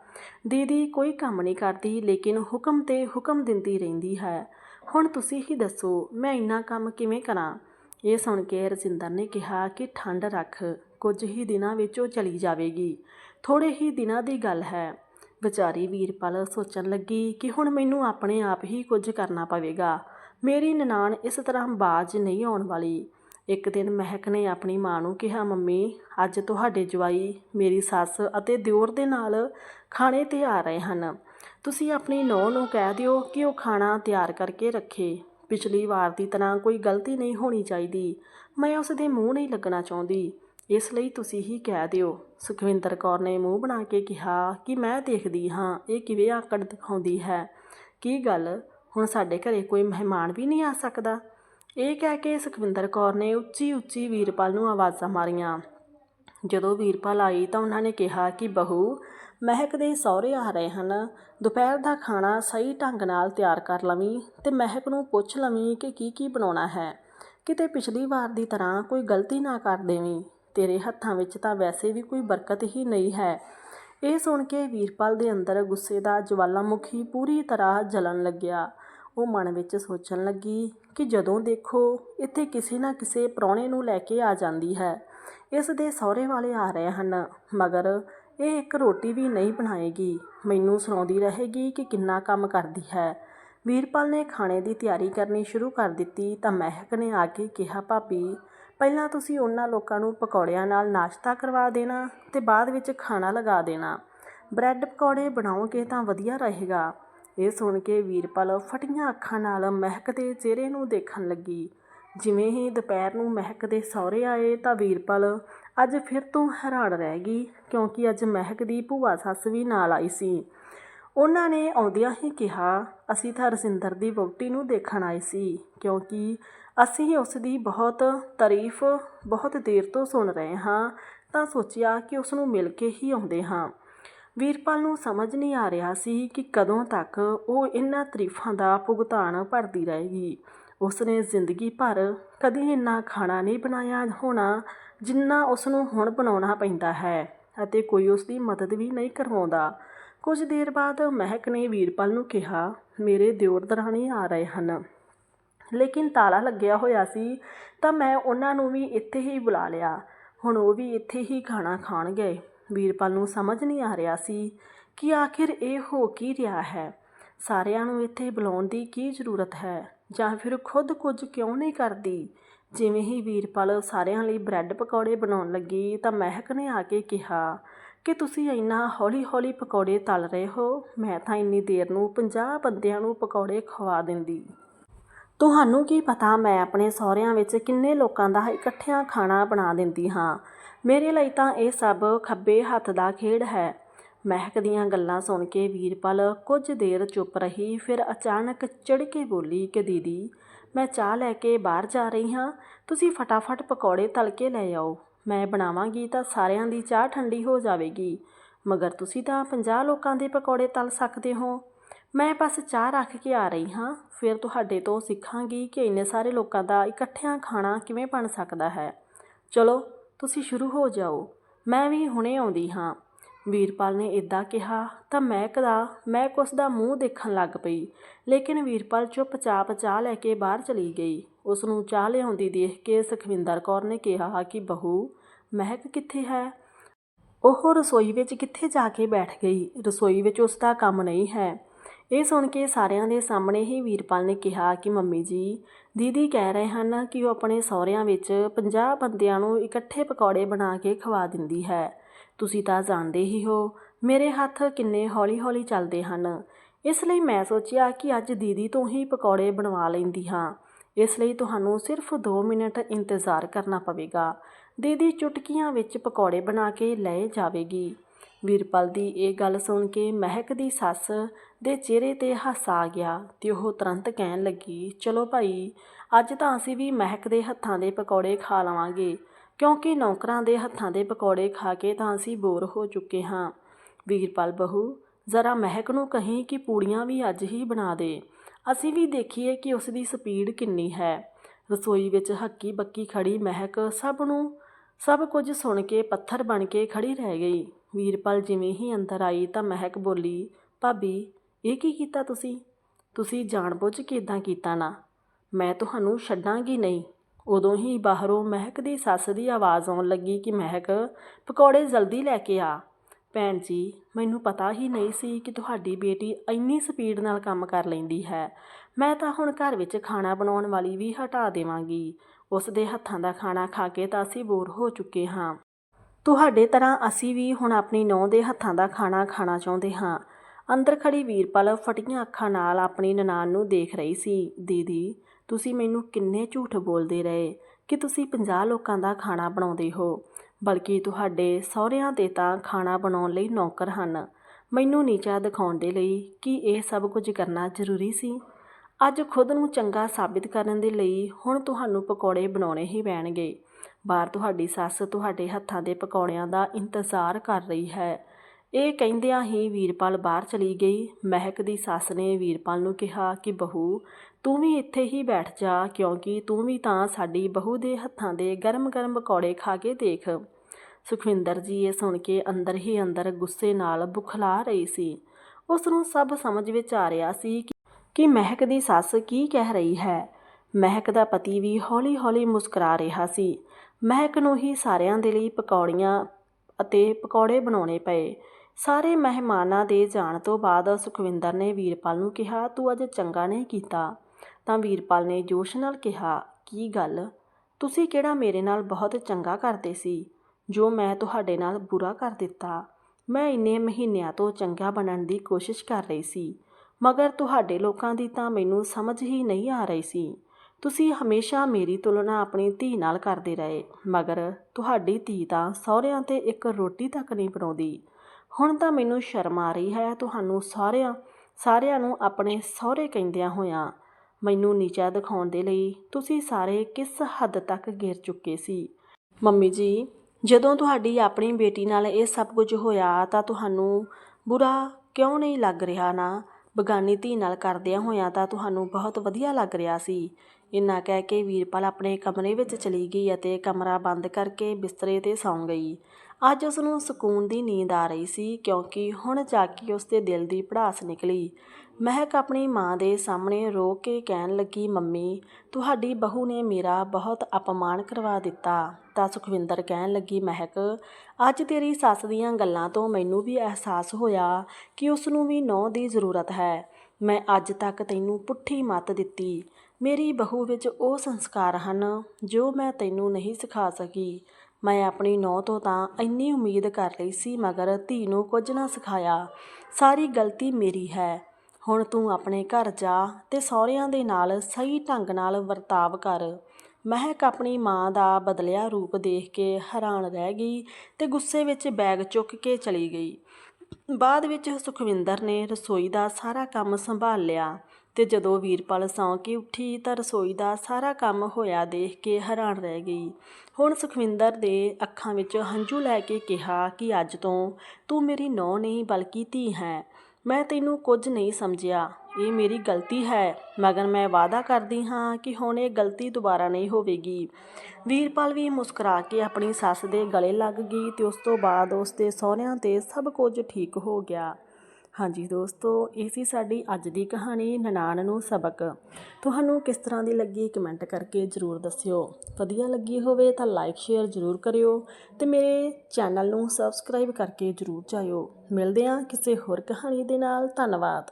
ਦੀਦੀ ਕੋਈ ਕੰਮ ਨਹੀਂ ਕਰਦੀ, ਲੇਕਿਨ ਹੁਕਮ ਤੇ ਹੁਕਮ ਦਿੰਦੀ ਰਹਿੰਦੀ ਹੈ। ਹੁਣ ਤੁਸੀਂ ਹੀ ਦੱਸੋ, ਮੈਂ ਇੰਨਾ ਕੰਮ ਕਿਵੇਂ ਕਰਾਂ? ਇਹ ਸੁਣ ਕੇ ਰਜਿੰਦਰ ਨੇ ਕਿਹਾ ਕਿ ਠੰਡ ਰੱਖ, ਕੁਝ ਹੀ ਦਿਨਾਂ ਵਿੱਚ ਉਹ ਚਲੀ ਜਾਵੇਗੀ। ਥੋੜੇ ਹੀ ਦਿਨਾਂ ਦੀ ਗੱਲ ਹੈ। ਵਿਚਾਰੀ ਵੀਰਪਾਲ ਸੋਚਣ ਲੱਗੀ ਕਿ ਹੁਣ ਮੈਨੂੰ ਆਪਣੇ ਆਪ ਹੀ ਕੁਝ ਕਰਨਾ ਪਵੇਗਾ। ਮੇਰੀ ਨਨਾਣ ਇਸ ਤਰ੍ਹਾਂ ਬਾਜ ਨਹੀਂ ਆਉਣ ਵਾਲੀ। ਇੱਕ ਦਿਨ ਮਹਿਕ ਨੇ ਆਪਣੀ ਮਾਂ ਨੂੰ ਕਿਹਾ, ਮੰਮੀ, ਅੱਜ ਤੁਹਾਡੇ ਜਵਾਈ ਮੇਰੀ ਸੱਸ ਅਤੇ ਦਿਓਰ ਦੇ ਨਾਲ ਖਾਣੇ ਤੇ ਆ ਰਹੇ ਹਨ। ਤੁਸੀਂ ਆਪਣੀ ਨੂੰਹ ਨੂੰ ਕਹਿ ਦਿਓ ਕਿ ਉਹ ਖਾਣਾ ਤਿਆਰ ਕਰਕੇ ਰੱਖੇ। ਪਿਛਲੀ ਵਾਰ ਦੀ ਤਰ੍ਹਾਂ ਕੋਈ ਗਲਤੀ ਨਹੀਂ ਹੋਣੀ ਚਾਹੀਦੀ। ਮੈਂ ਉਸ ਦੇ ਮੂੰਹ ਨਹੀਂ ਲੱਗਣਾ ਚਾਹੁੰਦੀ। ਇਸ ਲਈ ਤੁਸੀਂ ਹੀ ਕਹਿ ਦਿਓ। ਸੁਖਵਿੰਦਰ ਕੌਰ ਨੇ ਮੂੰਹ ਬਣਾ ਕੇ ਕਿਹਾ ਕਿ ਮੈਂ ਦੇਖਦੀ ਹਾਂ, ਇਹ ਕਿਵੇਂ ਆਕੜ ਦਿਖਾਉਂਦੀ ਹੈ। ਕੀ ਗੱਲ? ਹੁਣ ਸਾਡੇ ਘਰੇ ਕੋਈ ਮਹਿਮਾਨ ਵੀ ਨਹੀਂ ਆ ਸਕਦਾ? ਇਹ ਕਹਿ ਕੇ ਸੁਖਵਿੰਦਰ ਕੌਰ ਨੇ ਉੱਚੀ ਉੱਚੀ ਵੀਰਪਾਲ ਨੂੰ ਆਵਾਜ਼ਾਂ ਮਾਰੀਆਂ। ਜਦੋਂ ਵੀਰਪਾਲ ਆਈ ਤਾਂ ਉਹਨਾਂ ਨੇ ਕਿਹਾ ਕਿ, ਬਹੂ, ਮਹਿਕ ਦੇ ਸਹੁਰੇ ਆ ਰਹੇ ਹਨ। ਦੁਪਹਿਰ ਦਾ ਖਾਣਾ ਸਹੀ ਢੰਗ ਨਾਲ ਤਿਆਰ ਕਰ ਲਵੀਂ ਤੇ ਮਹਿਕ ਨੂੰ ਪੁੱਛ ਲਵੀਂ ਕਿ ਕੀ ਕੀ ਬਣਾਉਣਾ ਹੈ। ਕਿਤੇ ਪਿਛਲੀ ਵਾਰ ਦੀ ਤਰ੍ਹਾਂ ਕੋਈ ਗਲਤੀ ਨਾ ਕਰ ਦੇਵੀਂ। ਤੇਰੇ ਹੱਥਾਂ ਵਿੱਚ ਤਾਂ ਵੈਸੇ ਵੀ ਕੋਈ ਬਰਕਤ ਹੀ ਨਹੀਂ ਹੈ। ਇਹ ਸੁਣ ਕੇ ਵੀਰਪਾਲ ਦੇ ਅੰਦਰ ਗੁੱਸੇ ਦਾ ਜਵਾਲਾਮੁਖੀ ਪੂਰੀ ਤਰ੍ਹਾਂ ਜਲਣ ਲੱਗਿਆ। ਉਹ ਮਨ ਵਿੱਚ ਸੋਚਣ ਲੱਗੀ ਕਿ ਜਦੋਂ ਦੇਖੋ, ਇੱਥੇ ਕਿਸੇ ਨਾ ਕਿਸੇ ਪ੍ਰਾਹੁਣੇ ਨੂੰ ਲੈ ਕੇ ਆ ਜਾਂਦੀ ਹੈ। ਇਸ ਦੇ ਸਹੁਰੇ ਵਾਲੇ ਆ ਰਹੇ ਹਨ, ਮਗਰ ਇਹ ਇੱਕ ਰੋਟੀ ਵੀ ਨਹੀਂ ਬਣਾਏਗੀ। ਮੈਨੂੰ ਸੁਣਾਉਂਦੀ ਰਹੇਗੀ ਕਿ ਕਿੰਨਾ ਕੰਮ ਕਰਦੀ ਹੈ। ਵੀਰਪਾਲ ਨੇ ਖਾਣੇ ਦੀ ਤਿਆਰੀ ਕਰਨੀ ਸ਼ੁਰੂ ਕਰ ਦਿੱਤੀ ਤਾਂ ਮਹਿਕ ਨੇ ਆ ਕੇ ਕਿਹਾ, ਭਾਬੀ, ਪਹਿਲਾਂ ਤੁਸੀਂ ਉਹਨਾਂ ਲੋਕਾਂ ਨੂੰ ਪਕੌੜਿਆਂ ਨਾਲ ਨਾਸ਼ਤਾ ਕਰਵਾ ਦੇਣਾ ਤੇ ਬਾਅਦ ਵਿੱਚ ਖਾਣਾ ਲਗਾ ਦੇਣਾ। ਬ੍ਰੈਡ ਪਕੌੜੇ ਬਣਾਓਗੇ ਤਾਂ ਵਧੀਆ ਰਹੇਗਾ। ਇਹ ਸੁਣ ਕੇ ਵੀਰਪਾਲ ਫਟੀਆਂ ਅੱਖਾਂ ਨਾਲ ਮਹਿਕ ਦੇ ਚਿਹਰੇ ਨੂੰ ਦੇਖਣ ਲੱਗੀ। ਜਿਵੇਂ ਹੀ ਦੁਪਹਿਰ ਨੂੰ ਮਹਿਕ ਦੇ ਸਹੁਰੇ ਆਏ ਤਾਂ ਵੀਰਪਾਲ ਅੱਜ ਫਿਰ ਤੋਂ ਹੈਰਾਨ ਰਹਿ ਗਈ, ਕਿਉਂਕਿ ਅੱਜ ਮਹਿਕ ਦੀ ਭੂਆ ਸੱਸ ਵੀ ਨਾਲ ਆਈ ਸੀ। ਉਹਨਾਂ ਨੇ ਆਉਂਦਿਆਂ ਹੀ ਕਿਹਾ, ਅਸੀਂ ਤਾਂ ਰਸਿੰਦਰ ਦੀ ਵਹੁਟੀ ਨੂੰ ਦੇਖਣ ਆਏ ਸੀ, ਕਿਉਂਕਿ ਅਸੀਂ ਉਸ ਦੀ ਬਹੁਤ ਤਾਰੀਫ ਬਹੁਤ ਦੇਰ ਤੋਂ ਸੁਣ ਰਹੇ ਹਾਂ, ਤਾਂ ਸੋਚਿਆ ਕਿ ਉਸ ਨੂੰ ਮਿਲ ਕੇ ਹੀ ਆਉਂਦੇ ਹਾਂ। ਵੀਰਪਾਲ ਨੂੰ ਸਮਝ ਨਹੀਂ ਆ ਰਿਹਾ ਸੀ ਕਿ ਕਦੋਂ ਤੱਕ ਉਹ ਇਹਨਾਂ ਤਰੀਫਾਂ ਦਾ ਭੁਗਤਾਨ ਭਰਦੀ ਰਹੇਗੀ। ਉਸਨੇ ਜ਼ਿੰਦਗੀ ਭਰ ਕਦੀ ਇੰਨਾ ਖਾਣਾ ਨਹੀਂ ਬਣਾਇਆ ਹੋਣਾ ਜਿੰਨਾ ਉਸ ਨੂੰ ਹੁਣ ਬਣਾਉਣਾ ਪੈਂਦਾ ਹੈ ਅਤੇ ਕੋਈ ਉਸ ਦੀ ਮਦਦ ਵੀ ਨਹੀਂ ਕਰਵਾਉਂਦਾ। ਕੁਝ ਦੇਰ ਬਾਅਦ ਮਹਿਕ ਨੇ ਵੀਰਪਾਲ ਨੂੰ ਕਿਹਾ, ਮੇਰੇ ਦਿਓਰ ਦਰਾਣੀ ਆ ਰਹੇ ਹਨ। ਲੇਕਿਨ ਤਾਲਾ ਲੱਗਿਆ ਹੋਇਆ ਸੀ ਤਾਂ ਮੈਂ ਉਹਨਾਂ ਨੂੰ ਵੀ ਇੱਥੇ ਹੀ ਬੁਲਾ ਲਿਆ। ਹੁਣ ਉਹ ਵੀ ਇੱਥੇ ਹੀ ਖਾਣਾ ਖਾਣ ਗਏ ਵੀਰਪਾਲ ਨੂੰ ਸਮਝ ਨਹੀਂ ਆ ਰਿਹਾ ਸੀ ਕਿ ਆਖਿਰ ਇਹ ਹੋ ਕੀ ਰਿਹਾ ਹੈ। ਸਾਰਿਆਂ ਨੂੰ ਇੱਥੇ ਬੁਲਾਉਣ ਦੀ ਕੀ ਜ਼ਰੂਰਤ ਹੈ? ਜਾਂ ਫਿਰ ਖੁਦ ਕੁਝ ਕਿਉਂ ਨਹੀਂ ਕਰਦੀ? ਜਿਵੇਂ ਹੀ ਵੀਰਪਾਲ ਸਾਰਿਆਂ ਲਈ ਬ੍ਰੈਡ ਪਕੌੜੇ ਬਣਾਉਣ ਲੱਗੀ ਤਾਂ ਮਹਿਕ ਨੇ ਆ ਕੇ ਕਿਹਾ, ਕਿ ਤੁਸੀਂ ਇੰਨਾ ਹੌਲੀ-ਹੌਲੀ ਪਕੌੜੇ ਤਲ ਰਹੇ ਹੋ? ਮੈਂ ਤਾਂ ਇੰਨੀ ਦੇਰ ਨੂੰ 50 ਬੰਦਿਆਂ ਨੂੰ ਪਕੌੜੇ ਖਵਾ ਦਿੰਦੀ। ਤੁਹਾਨੂੰ ਕੀ ਪਤਾ ਮੈਂ ਆਪਣੇ ਸਹੁਰਿਆਂ ਵਿੱਚ ਕਿੰਨੇ ਲੋਕਾਂ ਦਾ ਇਕੱਠਿਆਂ ਖਾਣਾ ਬਣਾ ਦਿੰਦੀ ਹਾਂ? ਮੇਰੇ ਲਈ ਤਾਂ ਇਹ ਸਭ ਖੱਬੇ ਹੱਥ ਦਾ ਖੇਡ ਹੈ। ਮਹਿਕ ਦੀਆਂ ਗੱਲਾਂ ਸੁਣ ਕੇ ਵੀਰਪਾਲ ਕੁਝ ਦੇਰ ਚੁੱਪ ਰਹੀ, ਫਿਰ ਅਚਾਨਕ ਚੜ ਕੇ ਬੋਲੀ ਕਿ ਦੀਦੀ, ਮੈਂ ਚਾਹ ਲੈ ਕੇ ਬਾਹਰ ਜਾ ਰਹੀ ਹਾਂ। ਤੁਸੀਂ ਫਟਾਫਟ ਪਕੌੜੇ ਤਲ ਕੇ ਲੈ ਆਓ। ਮੈਂ ਬਣਾਵਾਂਗੀ ਤਾਂ ਸਾਰਿਆਂ ਦੀ ਚਾਹ ਠੰਡੀ ਹੋ ਜਾਵੇਗੀ। ਮਗਰ ਤੁਸੀਂ ਤਾਂ 50 ਲੋਕਾਂ ਦੇ ਪਕੌੜੇ ਤਲ ਸਕਦੇ ਹੋ। ਮੈਂ ਬਸ ਚਾਹ ਰੱਖ ਕੇ ਆ ਰਹੀ ਹਾਂ। ਫਿਰ ਤੁਹਾਡੇ ਤੋਂ ਸਿੱਖਾਂਗੀ ਕਿ ਇੰਨੇ ਸਾਰੇ ਲੋਕਾਂ ਦਾ ਇਕੱਠਿਆਂ ਖਾਣਾ ਕਿਵੇਂ ਬਣ ਸਕਦਾ ਹੈ। ਚਲੋ, ਤੁਸੀਂ ਸ਼ੁਰੂ ਹੋ ਜਾਓ। ਮੈਂ ਵੀ ਹੁਣੇ ਆਉਂਦੀ ਹਾਂ। ਵੀਰਪਾਲ ਨੇ ਇਦਾਂ ਕਿਹਾ, ਤਾਂ ਮਹਿਕ ਦਾ ਮਹਿਕ ਉਸ ਦਾ ਮੂੰਹ ਦੇਖਣ ਲੱਗ ਪਈ। ਲੇਕਿਨ ਵੀਰਪਾਲ ਚੁੱਪਚਾਪ ਚਾਹ ਲੈ ਕੇ ਬਾਹਰ ਚਲੀ ਗਈ। ਉਸ ਨੂੰ ਚਾਹ ਲਿਆਉਂਦੀ ਦੇਖ ਕੇ ਸੁਖਵਿੰਦਰ ਕੌਰ ਨੇ ਕਿਹਾ ਕਿ, ਬਹੂ, ਮਹਿਕ ਕਿੱਥੇ ਹੈ? ਉਹ ਰਸੋਈ ਵਿੱਚ ਕਿੱਥੇ ਜਾ ਕੇ ਬੈਠ ਗਈ। ਰਸੋਈ ਵਿੱਚ ਉਸ ਦਾ ਕੰਮ ਨਹੀਂ ਹੈ। ਇਹ ਸੁਣ ਕੇ ਸਾਰਿਆਂ ਦੇ ਸਾਹਮਣੇ ਹੀ ਵੀਰਪਾਲ ਨੇ ਕਿਹਾ ਕਿ ਮੰਮੀ ਜੀ, ਦੀਦੀ ਕਹਿ ਰਹੇ ਹਨ ਕਿ ਉਹ ਆਪਣੇ ਸਹੁਰਿਆਂ ਵਿੱਚ 50 ਬੰਦਿਆਂ ਨੂੰ ਇਕੱਠੇ ਪਕੌੜੇ ਬਣਾ ਕੇ ਖਵਾ ਦਿੰਦੀ ਹੈ। ਤੁਸੀਂ ਤਾਂ ਜਾਣਦੇ ਹੀ ਹੋ, ਮੇਰੇ ਹੱਥ ਕਿੰਨੇ ਹੌਲੀ-ਹੌਲੀ ਚੱਲਦੇ ਹਨ। ਇਸ ਲਈ ਮੈਂ ਸੋਚਿਆ ਕਿ ਅੱਜ ਦੀਦੀ ਤੋਂ ਹੀ ਪਕੌੜੇ ਬਣਵਾ ਲੈਂਦੀ ਹਾਂ। ਇਸ ਲਈ ਤੁਹਾਨੂੰ ਸਿਰਫ 2 ਮਿੰਟ ਇੰਤਜ਼ਾਰ ਕਰਨਾ ਪਵੇਗਾ। ਦੀਦੀ ਚੁਟਕੀਆਂ ਵਿੱਚ ਪਕੌੜੇ ਬਣਾ ਕੇ ਲੈ ਜਾਵੇਗੀ। ਵੀਰਪਾਲ ਦੀ ਇਹ ਗੱਲ ਸੁਣ ਕੇ ਮਹਿਕ ਦੀ ਸੱਸ ਦੇ ਚਿਹਰੇ ਤੇ ਹਾਸਾ ਆ ਗਿਆ ਤੇ ਉਹ ਤੁਰੰਤ ਕਹਿਣ ਲੱਗੀ, ਚਲੋ ਭਾਈ, ਅੱਜ ਤਾਂ ਅਸੀਂ ਵੀ ਮਹਿਕ ਦੇ ਹੱਥਾਂ ਦੇ ਪਕੌੜੇ ਖਾ ਲਵਾਂਗੇ। ਕਿਉਂਕਿ ਨੌਕਰਾਂ ਦੇ ਹੱਥਾਂ ਦੇ ਪਕੌੜੇ ਖਾ ਕੇ ਤਾਂ ਅਸੀਂ ਬੋਰ ਹੋ ਚੁੱਕੇ ਹਾਂ। ਵੀਰਪਾਲ ਬਹੂ, ਜ਼ਰਾ ਮਹਿਕ ਨੂੰ ਕਹੀਂ ਕਿ ਪੂੜੀਆਂ ਵੀ ਅੱਜ ਹੀ ਬਣਾ ਦੇ। ਅਸੀਂ ਵੀ ਦੇਖੀਏ ਕਿ ਉਸ ਦੀ ਸਪੀਡ ਕਿੰਨੀ ਹੈ। ਰਸੋਈ ਵਿੱਚ ਹੱਕੀ ਬੱਕੀ ਖੜੀ ਮਹਿਕ ਸਭ ਨੂੰ, ਸਭ ਕੁਝ ਸੁਣ ਕੇ ਪੱਥਰ ਬਣ ਕੇ ਖੜੀ ਰਹਿ ਗਈ। ਵੀਰਪਾਲ ਜਿਵੇਂ ਹੀ ਅੰਦਰ ਆਈ ਤਾਂ ਮਹਿਕ ਬੋਲੀ, ਭਾਬੀ ਇਹ ਕੀ ਕੀਤਾ ਤੁਸੀਂ? ਤੁਸੀਂ ਜਾਣਬੁੱਝ ਕੇ ਇਦਾਂ ਕੀਤਾ ਨਾ। ਮੈਂ ਤੁਹਾਨੂੰ ਛੱਡਾਂਗੀ ਨਹੀਂ। ਉਦੋਂ ਹੀ ਬਾਹਰੋਂ ਮਹਿਕ ਦੀ ਸੱਸ ਦੀ ਆਵਾਜ਼ ਆਉਣ ਲੱਗੀ ਕਿ ਮਹਿਕ, ਪਕੌੜੇ ਜਲਦੀ ਲੈ ਕੇ ਆ। ਭੈਣ ਜੀ, ਮੈਨੂੰ ਪਤਾ ਹੀ ਨਹੀਂ ਸੀ ਕਿ ਤੁਹਾਡੀ ਬੇਟੀ ਇੰਨੀ ਸਪੀਡ ਨਾਲ ਕੰਮ ਕਰ ਲੈਂਦੀ ਹੈ। ਮੈਂ ਤਾਂ ਹੁਣ ਘਰ ਵਿੱਚ ਖਾਣਾ ਬਣਾਉਣ ਵਾਲੀ ਵੀ ਹਟਾ ਦੇਵਾਂਗੀ। ਉਸ ਦੇ ਹੱਥਾਂ ਦਾ ਖਾਣਾ ਖਾ ਕੇ ਤਾਂ ਅਸੀਂ ਬੋਰ ਹੋ ਚੁੱਕੇ ਹਾਂ। ਤੁਹਾਡੇ ਤਰ੍ਹਾਂ ਅਸੀਂ ਵੀ ਹੁਣ ਆਪਣੀ ਨੌਂ ਦੇ ਹੱਥਾਂ ਦਾ ਖਾਣਾ ਖਾਣਾ ਚਾਹੁੰਦੇ ਹਾਂ। ਅੰਦਰ ਖੜੀ ਵੀਰਪਾਲ ਫਟੀਆਂ ਅੱਖਾਂ ਨਾਲ ਆਪਣੀ ਨਨਾਣ ਨੂੰ ਦੇਖ ਰਹੀ ਸੀ। ਦੀਦੀ, ਤੁਸੀਂ ਮੈਨੂੰ ਕਿੰਨੇ ਝੂਠ ਬੋਲਦੇ ਰਹੇ? ਕਿ ਤੁਸੀਂ 50 ਲੋਕਾਂ ਦਾ ਖਾਣਾ ਬਣਾਉਂਦੇ ਹੋ? ਬਲਕਿ ਤੁਹਾਡੇ ਸਹੁਰਿਆਂ ਦੇ ਤਾਂ ਖਾਣਾ ਬਣਾਉਣ ਲਈ ਨੌਕਰ ਹਨ। ਮੈਨੂੰ ਨੀਚਾ ਦਿਖਾਉਣ ਦੇ ਲਈ ਕਿ ਇਹ ਸਭ ਕੁਝ ਕਰਨਾ ਜ਼ਰੂਰੀ ਸੀ। ਅੱਜ ਖੁਦ ਨੂੰ ਚੰਗਾ ਸਾਬਿਤ ਕਰਨ ਦੇ ਲਈ ਹੁਣ ਤੁਹਾਨੂੰ ਪਕੌੜੇ ਬਣਾਉਣੇ ਹੀ ਪੈਣਗੇ। ਬਾਹਰ ਤੁਹਾਡੀ ਸੱਸ ਤੁਹਾਡੇ ਹੱਥਾਂ ਦੇ ਪਕੌੜਿਆਂ ਦਾ ਇੰਤਜ਼ਾਰ ਕਰ ਰਹੀ ਹੈ। ਇਹ ਕਹਿੰਦਿਆਂ ਹੀ ਵੀਰਪਾਲ ਬਾਹਰ ਚਲੀ ਗਈ। ਮਹਿਕ ਦੀ ਸੱਸ ਨੇ ਵੀਰਪਾਲ ਨੂੰ ਕਿਹਾ ਕਿ, ਬਹੂ, ਤੂੰ ਵੀ ਇੱਥੇ ਹੀ ਬੈਠ ਜਾ, ਕਿਉਂਕਿ ਤੂੰ ਵੀ ਤਾਂ ਸਾਡੀ ਬਹੂ ਦੇ ਹੱਥਾਂ ਦੇ ਗਰਮ-ਗਰਮ ਪਕੌੜੇ ਖਾ ਕੇ ਦੇਖ ਸੁਖਵਿੰਦਰ ਜੀ ਇਹ ਸੁਣ ਕੇ ਅੰਦਰ ਹੀ ਅੰਦਰ ਗੁੱਸੇ ਨਾਲ ਬੁਖਲਾ ਰਹੀ ਸੀ। ਉਸ ਨੂੰ ਸਭ ਸਮਝ ਵਿੱਚ ਆ ਰਿਹਾ ਸੀ ਕਿ ਮਹਿਕ ਦੀ ਸੱਸ ਕੀ ਕਹਿ ਰਹੀ ਹੈ। ਮਹਿਕ ਦਾ ਪਤੀ ਵੀ ਹੌਲੀ-ਹੌਲੀ ਮੁਸਕਰਾ ਰਿਹਾ ਸੀ। ਮਹਿਕ ਨੂੰ ਹੀ ਸਾਰਿਆਂ ਦੇ ਲਈ ਪਕੌੜੀਆਂ ਅਤੇ ਪਕੌੜੇ ਬਣਾਉਣੇ ਪਏ। ਸਾਰੇ ਮਹਿਮਾਨਾਂ ਦੇ ਜਾਣ ਤੋਂ ਬਾਅਦ ਸੁਖਵਿੰਦਰ ਨੇ ਵੀਰਪਾਲ ਨੂੰ ਕਿਹਾ, ਤੂੰ ਅੱਜ ਚੰਗਾ ਨਹੀਂ ਕੀਤਾ। ਤਾਂ ਵੀਰਪਾਲ ਨੇ ਜੋਸ਼ ਨਾਲ ਕਿਹਾ, ਕੀ ਗੱਲ? ਤੁਸੀਂ ਕਿਹੜਾ ਮੇਰੇ ਨਾਲ ਬਹੁਤ ਚੰਗਾ ਕਰਦੇ ਸੀ, ਜੋ ਮੈਂ ਤੁਹਾਡੇ ਨਾਲ ਬੁਰਾ ਕਰ ਦਿੱਤਾ। ਮੈਂ ਇੰਨੇ ਮਹੀਨਿਆਂ ਤੋਂ ਚੰਗਾ ਬਣਨ ਦੀ ਕੋਸ਼ਿਸ਼ ਕਰ ਰਹੀ ਸੀ, ਮਗਰ ਤੁਹਾਡੇ ਲੋਕਾਂ ਦੀ ਤਾਂ ਮੈਨੂੰ ਸਮਝ ਹੀ ਨਹੀਂ ਆ ਰਹੀ ਸੀ। ਤੁਸੀਂ ਹਮੇਸ਼ਾ ਮੇਰੀ ਤੁਲਨਾ ਆਪਣੀ ਧੀ ਨਾਲ ਕਰਦੇ ਰਹੇ, ਮਗਰ ਤੁਹਾਡੀ ਧੀ ਤਾਂ ਸਹੁਰਿਆਂ ਤੇ ਇੱਕ ਰੋਟੀ ਤੱਕ ਨਹੀਂ ਬਣਾਉਂਦੀ। ਹੁਣ ਤਾਂ ਮੈਨੂੰ ਸ਼ਰਮ ਆ ਰਹੀ ਹੈ, ਤੁਹਾਨੂੰ ਸਾਰਿਆਂ ਸਾਰਿਆਂ ਨੂੰ ਆਪਣੇ ਸਹੁਰੇ ਕਹਿੰਦਿਆਂ ਹੋਇਆਂ ਮੈਨੂੰ ਨੀਚਾ ਦਿਖਾਉਣ ਦੇ ਲਈ ਤੁਸੀਂ ਸਾਰੇ ਕਿਸ ਹੱਦ ਤੱਕ ਗਿਰ ਚੁੱਕੇ ਸੀ। ਮੰਮੀ ਜੀ, ਜਦੋਂ ਤੁਹਾਡੀ ਆਪਣੀ ਬੇਟੀ ਨਾਲ ਇਹ ਸਭ ਕੁਝ ਹੋਇਆ ਤਾਂ ਤੁਹਾਨੂੰ ਬੁਰਾ ਕਿਉਂ ਨਹੀਂ ਲੱਗ ਰਿਹਾ ਨਾ? ਬਗਾਨੀ ਧੀ ਨਾਲ ਕਰਦਿਆਂ ਹੋਇਆਂ ਤਾਂ ਤੁਹਾਨੂੰ ਬਹੁਤ ਵਧੀਆ ਲੱਗ ਰਿਹਾ ਸੀ। ਇੰਨਾ ਕਹਿ ਕੇ ਵੀਰਪਾਲ ਆਪਣੇ ਕਮਰੇ ਵਿੱਚ ਚਲੀ ਗਈ ਅਤੇ ਕਮਰਾ ਬੰਦ ਕਰਕੇ ਬਿਸਤਰੇ ਤੇ ਸੌਂ ਗਈ। ਅੱਜ ਉਸ ਨੂੰ ਸਕੂਨ ਦੀ ਨੀਂਦ ਆ ਰਹੀ ਸੀ ਕਿਉਂਕਿ ਹੁਣ ਜਾ ਕੇ ਉਸ ਦੇ ਦਿਲ ਦੀ ਪੜਾਸ ਨਿਕਲੀ। ਮਹਿਕ ਆਪਣੀ ਮਾਂ ਦੇ ਸਾਹਮਣੇ ਰੋ ਕੇ ਕਹਿਣ ਲੱਗੀ, ਮੰਮੀ, ਤੁਹਾਡੀ ਬਹੂ ਨੇ ਮੇਰਾ ਬਹੁਤ ਅਪਮਾਨ ਕਰਵਾ ਦਿੱਤਾ। ਤਾਂ ਸੁਖਵਿੰਦਰ ਕਹਿਣ ਲੱਗੀ, ਮਹਿਕ, ਅੱਜ ਤੇਰੀ ਸੱਸ ਦੀਆਂ ਗੱਲਾਂ ਤੋਂ ਮੈਨੂੰ ਵੀ ਅਹਿਸਾਸ ਹੋਇਆ ਕਿ ਉਸ ਨੂੰ ਵੀ ਨੌ ਦੀ ਜ਼ਰੂਰਤ ਹੈ। ਮੈਂ ਅੱਜ ਤੱਕ ਤੈਨੂੰ ਪੁੱਠੀ ਮੱਤ ਦਿੱਤੀ। ਮੇਰੀ ਬਹੂ ਵਿੱਚ ਉਹ ਸੰਸਕਾਰ ਹਨ ਜੋ ਮੈਂ ਤੈਨੂੰ ਨਹੀਂ ਸਿਖਾ ਸਕੀ। ਮੈਂ ਆਪਣੀ ਨੌ ਤੋਂ ਤਾਂ ਇੰਨੀ ਉਮੀਦ ਕਰ ਲਈ ਸੀ, ਮਗਰ ਧੀ ਨੂੰ ਕੁਝ ਨਾ ਸਿਖਾਇਆ। ਸਾਰੀ ਗਲਤੀ ਮੇਰੀ ਹੈ। ਹੁਣ ਤੂੰ ਆਪਣੇ ਘਰ ਜਾ ਤੇ ਸਹੁਰਿਆਂ ਦੇ ਨਾਲ ਸਹੀ ਢੰਗ ਨਾਲ ਵਰਤਾਵ ਕਰ। ਮਹਿਕ ਆਪਣੀ ਮਾਂ ਦਾ ਬਦਲਿਆ ਰੂਪ ਦੇਖ ਕੇ ਹੈਰਾਨ ਰਹਿ ਗਈ ਤੇ ਗੁੱਸੇ ਵਿੱਚ ਬੈਗ ਚੁੱਕ ਕੇ ਚਲੀ ਗਈ। ਬਾਅਦ ਵਿੱਚ ਸੁਖਵਿੰਦਰ ਨੇ ਰਸੋਈ ਦਾ ਸਾਰਾ ਕੰਮ ਸੰਭਾਲ ਲਿਆ। ਤੇ ਜਦੋਂ ਵੀਰਪਾਲ ਸੌਂ ਕੇ ਉੱਠੀ ਤਾਂ ਰਸੋਈ ਦਾ ਸਾਰਾ ਕੰਮ ਹੋਇਆ ਦੇਖ ਕੇ ਹੈਰਾਨ ਰਹਿ ਗਈ। ਹੁਣ ਸੁਖਵਿੰਦਰ ਦੇ ਅੱਖਾਂ ਵਿੱਚ ਹੰਝੂ ਲੈ ਕੇ ਕਿਹਾ ਕਿ ਅੱਜ ਤੋਂ ਤੂੰ ਮੇਰੀ ਨੌਂ ਨਹੀਂ ਬਲਕਿ ਧੀ ਹੈ। ਮੈਂ ਤੈਨੂੰ ਕੁਝ ਨਹੀਂ ਸਮਝਿਆ। ਇਹ ਮੇਰੀ ਗਲਤੀ ਹੈ। ਮਗਰ ਮੈਂ ਵਾਅਦਾ ਕਰਦੀ ਹਾਂ ਕਿ ਹੁਣ ਇਹ ਗਲਤੀ ਦੁਬਾਰਾ ਨਹੀਂ ਹੋਵੇਗੀ। ਵੀਰਪਾਲ ਵੀ ਮੁਸਕਰਾ ਕੇ ਆਪਣੀ ਸੱਸ ਦੇ ਗਲੇ ਲੱਗ ਗਈ ਤੇ ਉਸ ਤੋਂ ਬਾਅਦ ਉਸ ਦੇ ਸਹੁਰਿਆਂ ਤੇ ਸਭ ਕੁਝ ਠੀਕ ਹੋ ਗਿਆ। ਹਾਂਜੀ ਦੋਸਤੋ, ਇਹ ਸੀ ਸਾਡੀ ਅੱਜ ਦੀ ਕਹਾਣੀ, ਨਨਾਣ ਨੂੰ ਸਬਕ। ਤੁਹਾਨੂੰ ਕਿਸ ਤਰ੍ਹਾਂ ਦੀ ਲੱਗੀ ਕਮੈਂਟ ਕਰਕੇ ਜਰੂਰ ਦੱਸਿਓ। ਵਧੀਆ ਲੱਗੀ ਹੋਵੇ ਤਾਂ ਲਾਈਕ ਸ਼ੇਅਰ ਜਰੂਰ ਕਰਿਓ ਤੇ ਮੇਰੇ ਚੈਨਲ ਨੂੰ ਸਬਸਕ੍ਰਾਈਬ ਕਰਕੇ ਜਰੂਰ ਜਾਇਓ। ਮਿਲਦੇ ਹਾਂ ਕਿਸੇ ਹੋਰ ਕਹਾਣੀ ਦੇ ਨਾਲ। ਧੰਨਵਾਦ।